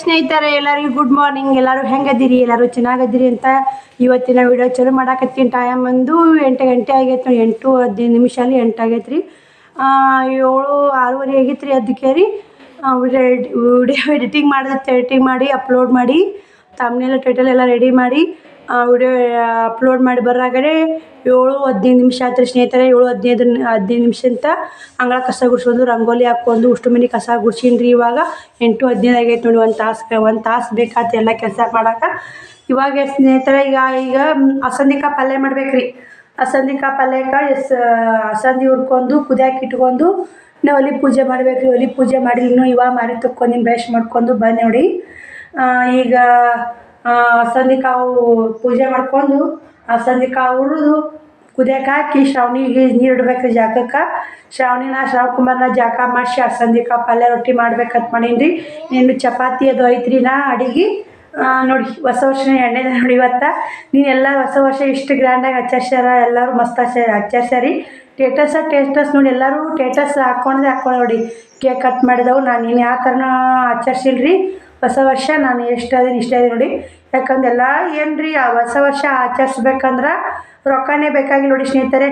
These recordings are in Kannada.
ಸ್ನೇಹಿತರೆ, ಎಲ್ಲರಿಗೂ ಗುಡ್ ಮಾರ್ನಿಂಗ್ ಎಲ್ಲರೂ ಹೆಂಗದಿರಿ? ಎಲ್ಲರೂ ಚೆನ್ನಾಗದಿರಿ ಅಂತ ಇವತ್ತಿನ ವಿಡಿಯೋ ಚಲೋ ಮಾಡಾಕತ್ತೀನಿ. ಟೈಮ್ ಬಂದು ಎಂಟು ಗಂಟೆ ಆಗೈತೆ ನೋಡಿ, ಎಂಟು ಹದಿನೈದು ನಿಮಿಷ ಅಲ್ಲಿ ಎಂಟು ಆಗೈತೆ ರೀ ಏಳು, ಆರೂವರೆ ಆಗೈತೆ ರೀ ಅದಕ್ಕೆ ರೀ. ವಿಡಿಯೋ ಎಡಿಟಿಂಗ್ ಮಾಡಿದ್ರೆ ಎಡಿಟಿಂಗ್ ಮಾಡಿ ಅಪ್ಲೋಡ್ ಮಾಡಿ ತಮ್ಮನೆಲ್ಲ ಟೈಟಲ್ ಎಲ್ಲ ರೆಡಿ ಮಾಡಿ ವಿಡಿಯೋ ಅಪ್ಲೋಡ್ ಮಾಡಿ ಬರಾಗಡೆ ಏಳು, ಹದಿನೈದು ನಿಮಿಷ ಆಯ್ತು ಸ್ನೇಹಿತರೆ. ಏಳು, ಹದಿನೈದು ಹದಿನೈದು ನಿಮಿಷ ಅಂತ ಅಂಗಳ ಕಸ ಗುಡಿಸೋದು ರಂಗೋಲಿ ಹಾಕ್ಕೊಂಡು ಉಷ್ಟು ಮನೆ ಕಸ ಗುಡ್ಸಿನ್ರಿ. ಇವಾಗ ಎಂಟು, ಹದಿನೈದು ಆಗೈತೆ ನೋಡಿ, ಒಂದು ತಾಸು ಒಂದು ತಾಸು ಬೇಕಾಯ್ತು ಎಲ್ಲ ಕೆಲಸ ಮಾಡೋಕೆ. ಇವಾಗ ಸ್ನೇಹಿತರೆ, ಈಗ ಈಗ ಅಸಂದಿಕ ಪಲ್ಯ ಮಾಡ್ಬೇಕ್ರಿ. ಅಸಂದಿಕ ಪಲ್ಯಕ ಪಲ್ಯಕ್ಕೆ ಎಸ್ ಅಸಂದಿ ಹುರ್ಕೊಂಡು ಕುದಿಯಾಕೆ ಇಟ್ಕೊಂಡು ನಾವು ಒಲಿ ಪೂಜೆ ಮಾಡ್ಬೇಕು ರೀ ಒಲಿ ಪೂಜೆ ಮಾಡಿ ಇನ್ನೂ ಇವಾಗ ಮಾರಿ ತಕ್ಕೊಂಡು ಬ್ರಷ್ ಮಾಡ್ಕೊಂಡು ಬನ್ನಿ ನೋಡಿ. ಈಗ ಅಸಂದಿ ಕಾವು ಪೂಜೆ ಮಾಡ್ಕೊಂಡು ಅಸಂದಿ ಕಾವು ಹುರಿದು ಕುದಿಯಕ್ಕೆ ಹಾಕಿ ಶ್ರಾವಣಿಗೆ ನೀರು ಇಡ್ಬೇಕು ರೀ ಜಾಗಕ್ಕೆ. ಶ್ರಾವಣಿನ ಶ್ರಾವಕುಮಾರ್ನ ಜಾಗ ಮಾಡಿಸಿ ಅಸಂದಿ ಕಾವು ಪಲ್ಯ ರೊಟ್ಟಿ ಮಾಡ್ಬೇಕಂತ ಮಾಡೀನಿ ರೀ ಇನ್ನು ಚಪಾತಿ ಅದು ಐತ್ರಿ ನಾ ಅಡಿಗೆ. ನೋಡಿ ಹೊಸ ವರ್ಷ ಎಣ್ಣೆ ನೋಡಿ ಇವತ್ತು. ನೀನು ಎಲ್ಲ ಹೊಸ ವರ್ಷ ಇಷ್ಟು ಗ್ರ್ಯಾಂಡಾಗಿ ಆಚರಿಸ್ಯಾರ, ಎಲ್ಲರೂ ಮಸ್ತ್ ಆಚ, ಆಚರಿಸ್ಯಾರಿ. ಟೇಟಸ್ ಟೇಸ್ಟಸ್ ನೋಡಿ ಎಲ್ಲರೂ ಟೇಟಸ್ ಹಾಕ್ಕೊಂಡೆ ಹಾಕೊಂಡು ನೋಡಿ. ಕೇಕ್ ಕಟ್ ಮಾಡಿದವು, ನಾನು ನೀನು ಯಾವ ಥರನೂ ಆಚರಿಸಿಲ್ಲ ರೀ ಹೊಸ ವರ್ಷ ನಾನು ಎಷ್ಟು ಅದೀನಿ ಇಷ್ಟ ಅದೀನಿ ನೋಡಿ. ಯಾಕಂದ್ರೆ ಎಲ್ಲ ಏನು ರೀ ಆ ಹೊಸ ವರ್ಷ ಆಚರಿಸ್ಬೇಕಂದ್ರೆ ರೊಕ್ಕನೇ ಬೇಕಾಗಿ ನೋಡಿ ಸ್ನೇಹಿತರೆ.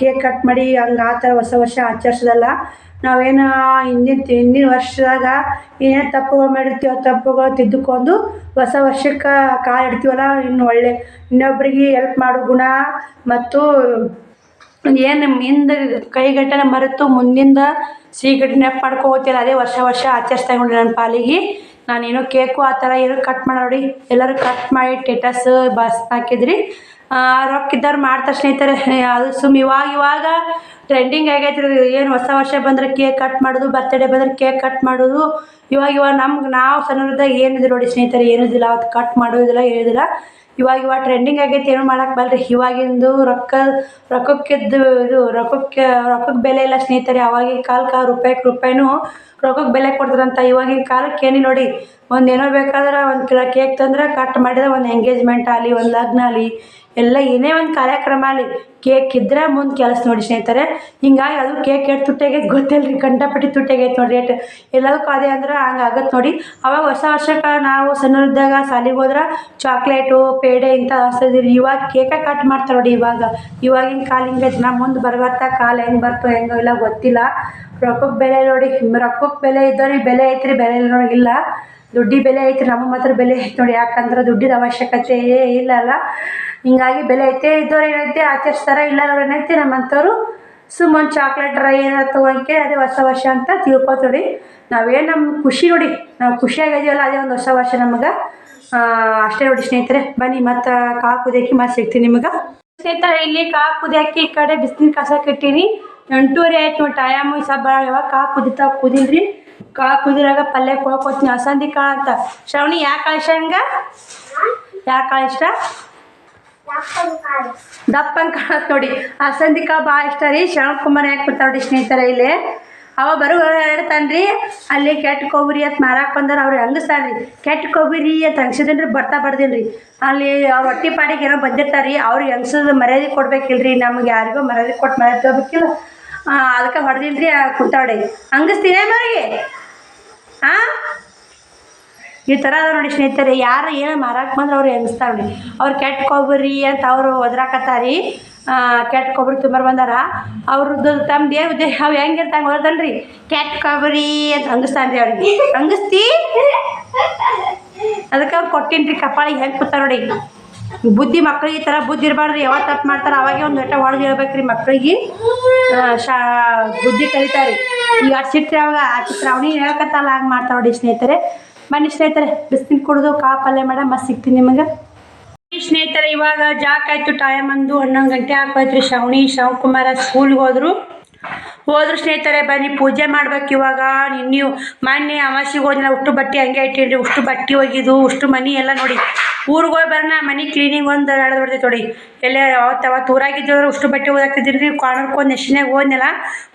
ಕೇಕ್ ಕಟ್ ಮಾಡಿ ಹಂಗೆ ಆ ಥರ ಹೊಸ ವರ್ಷ ಆಚರಿಸೋದಲ್ಲ. ನಾವೇನು ಹಿಂದಿನ ಹಿಂದಿನ ವರ್ಷದಾಗ ಏನೇನು ತಪ್ಪುಗಳು ಮಾಡಿರ್ತೀವೋ ತಪ್ಪುಗಳು ತಿದ್ದುಕೊಂಡು ಹೊಸ ವರ್ಷಕ್ಕೆ ಕಾಲು ಇಡ್ತೀವಲ್ಲ. ಇನ್ನು ಒಳ್ಳೆ ಇನ್ನೊಬ್ರಿಗೆ ಎಲ್ಪ್ ಮಾಡೋ ಗುಣ ಮತ್ತು ಏನು ಹಿಂದೆ ಕೈಗಟ್ಟನ ಮರೆತು ಮುಂದಿಂದ ಸಿಹಿ ಗಟ್ಟಿನ ಪಡ್ಕೋತಿಲ್ಲ ಅದೇ ವರ್ಷ ವರ್ಷ ಆಚರಿಸ್ತಾ ನೋಡಿ ನನ್ನ ಪಾಲಿಗೆ. ನಾನೇನೋ ಕೇಕು ಆ ಥರ ಏನೋ ಕಟ್ ಮಾಡಿ ನೋಡಿ. ಎಲ್ಲರೂ ಕಟ್ ಮಾಡಿ ಟೆಟಸ್ ಬಸ್ ಹಾಕಿದ್ರಿ. ರೊಕ್ಕ ಇದ್ದವ್ರು ಮಾಡ್ತಾರೆ ಸ್ನೇಹಿತರೆ. ಅದು ಸುಮ್ ಇವಾಗ ಇವಾಗ ಟ್ರೆಂಡಿಂಗ್ ಆಗೈತೆ ಏನು ಹೊಸ ವರ್ಷ ಬಂದರೆ ಕೇಕ್ ಕಟ್ ಮಾಡೋದು ಬರ್ತಡೇ ಬಂದರೆ ಕೇಕ್ ಕಟ್ ಮಾಡೋದು. ಇವಾಗ ಇವಾಗ ನಮ್ಗೆ ನಾವು ಸಣ್ಣದಾಗ ಏನಿದೆ ನೋಡಿ ಸ್ನೇಹಿತರೆ ಏನಿದಿಲ್ಲ ಅವತ್ತು ಕಟ್ ಮಾಡೋದಿಲ್ಲ ಏನಿದಿಲ್ಲ ಇವಾಗ ಇವಾಗ ಟ್ರೆಂಡಿಂಗ್ ಆಗೈತಿ, ಏನು ಮಾಡೋಕೆ ಬಲ್ರಿ. ಇವಾಗಿಂದು ರೊಕ್ಕ, ರೊಕ್ಕಕ್ಕಿದ್ದು ಇದು, ರೊಕ್ಕಕ್ಕೆ ರೊಕ್ಕಕ್ಕೆ ಬೆಲೆ ಇಲ್ಲ ಸ್ನೇಹಿತರೆ. ಅವಾಗಿನ ಕಾಲಕ್ಕೆ ರೂಪಾಯಿಗೆ ರೂಪಾಯಿನೂ ರೊಕ್ಕಕ್ಕೆ ಬೆಲೆ ಕೊಡ್ತಾರಂತ. ಇವಾಗಿನ ಕಾಲಕ್ಕೆ ಏನಿ ನೋಡಿ. ಒಂದು ಏನೋ ಬೇಕಾದ್ರೆ ಒಂದು ಕಿಲೋ ಕೇಕ್ ತಂದ್ರೆ ಕಟ್ ಮಾಡಿದ್ರೆ ಒಂದು ಎಂಗೇಜ್ಮೆಂಟ್ ಆಗಲಿ ಒಂದು ಲಗ್ನ ಆಗಲಿ ಎಲ್ಲ ಏನೇ ಒಂದು ಕಾರ್ಯಕ್ರಮ ಆಗಲಿ ಕೇಕ್ ಇದ್ರೆ ಮುಂದೆ ಕೆಲಸ ನೋಡಿ ಸ್ನೇಹಿತರೆ. ಹಿಂಗಾಗಿ ಅದು ಕೇಕ್ ಎಷ್ಟು ತುಟ್ಟಾಗೈತೆ ಗೊತ್ತಿಲ್ಲ ರೀ ಕಂಡಪಟ್ಟಿ ತುಟ್ಟಾಗೈತೆ ನೋಡಿ ರೇಟ್ ಎಲ್ಲದಕ್ಕೂ ಅದೇ ಅಂದ್ರೆ ಹಂಗೆ ಆಗತ್ತೆ ನೋಡಿ. ಅವಾಗ ಹೊಸ ವರ್ಷಕ್ಕೆ ನಾವು ಸಣ್ಣದಾಗ ಸಾಲಿಗೆ ಹೋದ್ರೆ ಚಾಕ್ಲೇಟು ಪೇಡೆ ಇಂಥ ಇವಾಗ ಕೇಕ ಕಟ್ ಮಾಡ್ತಾರೆ ನೋಡಿ ಇವಾಗ. ಇವಾಗಿನ ಕಾಲ ಹಿಂಗೈತೆ ನಾ ಮುಂದೆ ಬರ್ಬರ್ತಾ ಕಾಲ ಹೆಂಗೆ ಬರ್ತೋ ಹೆಂಗೋ ಇಲ್ಲ ಗೊತ್ತಿಲ್ಲ. ರೊಕ್ಕಕ್ಕೆ ಬೆಲೆ ನೋಡಿ ರೊಕ್ಕಕ್ಕೆ ಬೆಲೆ ಇದ್ದವ್ರಿಗೆ ಬೆಲೆ ಐತ್ರಿ, ಬೆಲೆ ಇಲ್ಲೋರಿಗಿಲ್ಲ ದುಡ್ಡಿಗೆ ಬೆಲೆ ಐತೆ ನಮಗೆ ಮಾತ್ರ ಬೆಲೆ ಐತೆ ನೋಡಿ, ಯಾಕಂದ್ರೆ ದುಡ್ಡಿನ ಅವಶ್ಯಕತೆ ಇಲ್ಲ ಅಲ್ಲ. ಹಿಂಗಾಗಿ ಬೆಲೆ ಐತೆ, ಇದ್ದವ್ರು ಏನೈತೆ ಇಲ್ಲ ಅವ್ರು ಏನೈತೆ, ನಮ್ಮಂಥವ್ರು ಸುಮ್ಮ ಚಾಕ್ಲೇಟ್ ರೈ ಏನಾರು ತೊಗೊಳಕ್ಕೆ ಅದೇ ಹೊಸ ವರ್ಷ ಅಂತ ತಿಳ್ಕೊತೀವಿ ನಾವೇನು ನಮ್ಮ ಖುಷಿ ನೋಡಿ, ನಾವು ಖುಷಿಯಾಗಿದೀವಲ್ಲ ಅದೇ ಒಂದು ಹೊಸ ವರ್ಷ ನಮಗೆ. ಅಷ್ಟೇ ನೋಡಿ ಸ್ನೇಹಿತರೆ, ಬನ್ನಿ ಮತ್ತು ಕಾ ಕುದಿಯಾಕಿ ಮತ್ತೆ ಸಿಗ್ತೀನಿ ನಿಮಗೆ. ಸ್ನೇಹಿತರೆ, ಇಲ್ಲಿ ಕಾ ಹಾಕಿ ಈ ಕಡೆ ಬಿಸಿಲಿನ ಕಸ ಕಟ್ಟೀನಿ. ಎಂಟೂವರೆ ಆಯ್ತು ನೋಡಿ ಟೈಮ್ ಸಬ್ಬ ಯಾವಾಗ ಕಾ ಕುದಿತಾ ಕಾ ಕುದಿರಾಗ ಪಲ್ಯ ಕೊಳ್ಕೊತೀನಿ ಅಸಂದಿ ಕಾಳು ಅಂತ. ಶ್ರವಣಿ ಯಾಕೆ ಕಾಳು ಹಂಗೆ ಯಾಕೆ ಕಾಳು ಇಷ್ಟ? ಕಾಣತ್ ನೋಡಿ. ಅಸಂದಿ ಕಾಳು ಭಾಳ ಇಷ್ಟ ರೀ. ಶ್ರವಣ್ ಕುಮಾರ್ ಯಾಕೆ ಬರ್ತಾರೆ ಸ್ನೇಹಿತರ ಇಲ್ಲಿ? ಅವ ಬರೋ ಹೇಳ್ತಾನ್ರಿ, ಅಲ್ಲಿ ಕೆಟ್ಟ ಕೊಬ್ಬರಿ ಅಂತ ಮಾರಾಕ್ ಬಂದಾರ ಅವ್ರು ಹಂಗಸ್ತಾರ್ರಿ ಕೆಟ್ಟ ಕೊಬ್ಬರಿ ಅಂತ ಹಂಗ್ಸಿದನ್ರಿ ಬರ್ತಾ ಬರ್ದಿನ್ರಿ. ಅಲ್ಲಿ ಅವ್ರ ಹೊಟ್ಟಿ ಪಾಡಿಗೆ ಏನೋ ಬಂದಿರ್ತಾರ್ರಿ ಅವ್ರಿಗೆ ಹಂಗ್ಸದ ಮರ್ಯಾದೆ ಕೊಡ್ಬೇಕಿಲ್ರಿ. ನಮ್ಗೆ ಯಾರಿಗೋ ಮರ್ಯಾದೆ ಕೊಟ್ಟು ಮರ್ಯಾದೆ ತಗೋಬೇಕಿಲ್ಲ. ಅದಕ್ಕೆ ಹೊಡೆದಿಲ್ರಿ ಕುಂತಾವಡೆ ಹಂಗಸ್ತೀನೇ ಮರಿಗೆ ಹಾಂ ಈ ಥರ ಅದ ನೋಡಿ ಸ್ನೇಹಿತರೆ, ಯಾರು ಏನು ಮಾರಕ್ಕೆ ಬಂದ್ರೆ ಅವ್ರು ಎಣಿಸ್ತಾರೆ ನೋಡಿ. ಅವ್ರು ಕೆಟ್ಟ ಕೊಬ್ಬರಿ ಅಂತ ಅವರು ಒದ್ರಾಕತ್ತಾರಿ. ಕೆಟ್ಟ ಕೊಬ್ಬರಿ ತುಂಬಾರು ಬಂದಾರ. ಅವ್ರದ್ದು ತಮ್ಮ ದೇಹ ದೇಹ ಅವು ಹೆಂಗಿರ್ತಾಂಗೆ ಹೋದಲ್ರಿ ಕೆಟ್ಟ ಕೊಬ್ಬರಿ ಅಂತ ಹಂಗಿಸ್ತಾನೆ ರೀ ಅವ್ರಿಗೆ. ಹಂಗಿಸ್ತಿ? ಅದಕ್ಕೆ ಅವ್ರು ಕೊಟ್ಟಿನಿ ರೀ ಕಪಾಳಿಗೆ ಹೆಂಗೆ ಕೂತಾರ ನೋಡಿ. ಬುದ್ಧಿ ಮಕ್ಳಿಗೆ ಈ ಥರ ಬುದ್ಧಿ ಇರಬಾರ್ದು ಯಾವಾಗ ತಪ್ಪು ಮಾಡ್ತಾರೆ, ಅವಾಗೆ ಒಂದು ಹೊಟ್ಟೆ ಒಳಗೆ ಹೇಳ್ಬೇಕ್ರಿ ಮಕ್ಳಿಗೆ. ಶಾ, ಬುದ್ಧಿ ಕಲಿತಾರೆ. ಈಗ ಆ ಅವಾಗ ಆ ಅವನಿ ಹೇಳ್ಕತ್ತಲ್ಲ, ಹಂಗೆ ಮಾಡ್ತಾ ನೋಡಿ ಸ್ನೇಹಿತರೆ. ಬನ್ನಿ ಸ್ನೇಹಿತರೆ ಬಿಸ್ತಿನ ಕುಡಿದು ಕಾ ಪಲ್ಯ ಮಾಡ ಮತ್ತೆ ಸಿಗ್ತೀನಿ ನಿಮಗೆ. ಸ್ನೇಹಿತರೆ, ಇವಾಗ ಜಾಕ್ ಆಯ್ತು, ಟೈಮ್ ಅಂದು ಹನ್ನೊಂದು ಗಂಟೆ ಹಾಕೋಯ್ತ್ರಿ ಶ್ರವಣಿ ಶವಕುಮಾರ ಸ್ಕೂಲ್ಗೆ ಹೋದ್ರು. ಹೋದ್ರು ಸ್ನೇಹಿತರೆ, ಬನ್ನಿ ಪೂಜೆ ಮಾಡ್ಬೇಕು ಇವಾಗ. ನೀವು ಮೊನ್ನೆ ಅಮಾಸಿಗೆ ಹೋದ್ನಲ್ಲ ಉಷ್ಟು ಬಟ್ಟೆ ಹಂಗೆ ಇಟ್ಟಿರಿ ಉಷ್ಟು ಬಟ್ಟೆ ಹೋಗಿದ್ದು ಉಷ್ಟು ಮನೆ ಎಲ್ಲ ನೋಡಿ. ಊರಿಗೆ ಹೋಗಿ ಬರೋಣ, ಮನೆ ಕ್ಲೀನಿಂಗ್ ಒಂದು ಎರಡು ಬರ್ತೈತೆ ನೋಡಿ ಎಲ್ಲ ಅವತ್ತು ಅವತ್ತು ಊರಾಗಿದ್ದವ್ರು ಉಷ್ಟು ಬಟ್ಟೆ ಓದಾಕ್ತಿದ್ದೀನಿ ಕಾರ್ನರ್ಕೊಂದು ನೆಶಿನಾಗ ಹೋದ್ನಲ್ಲ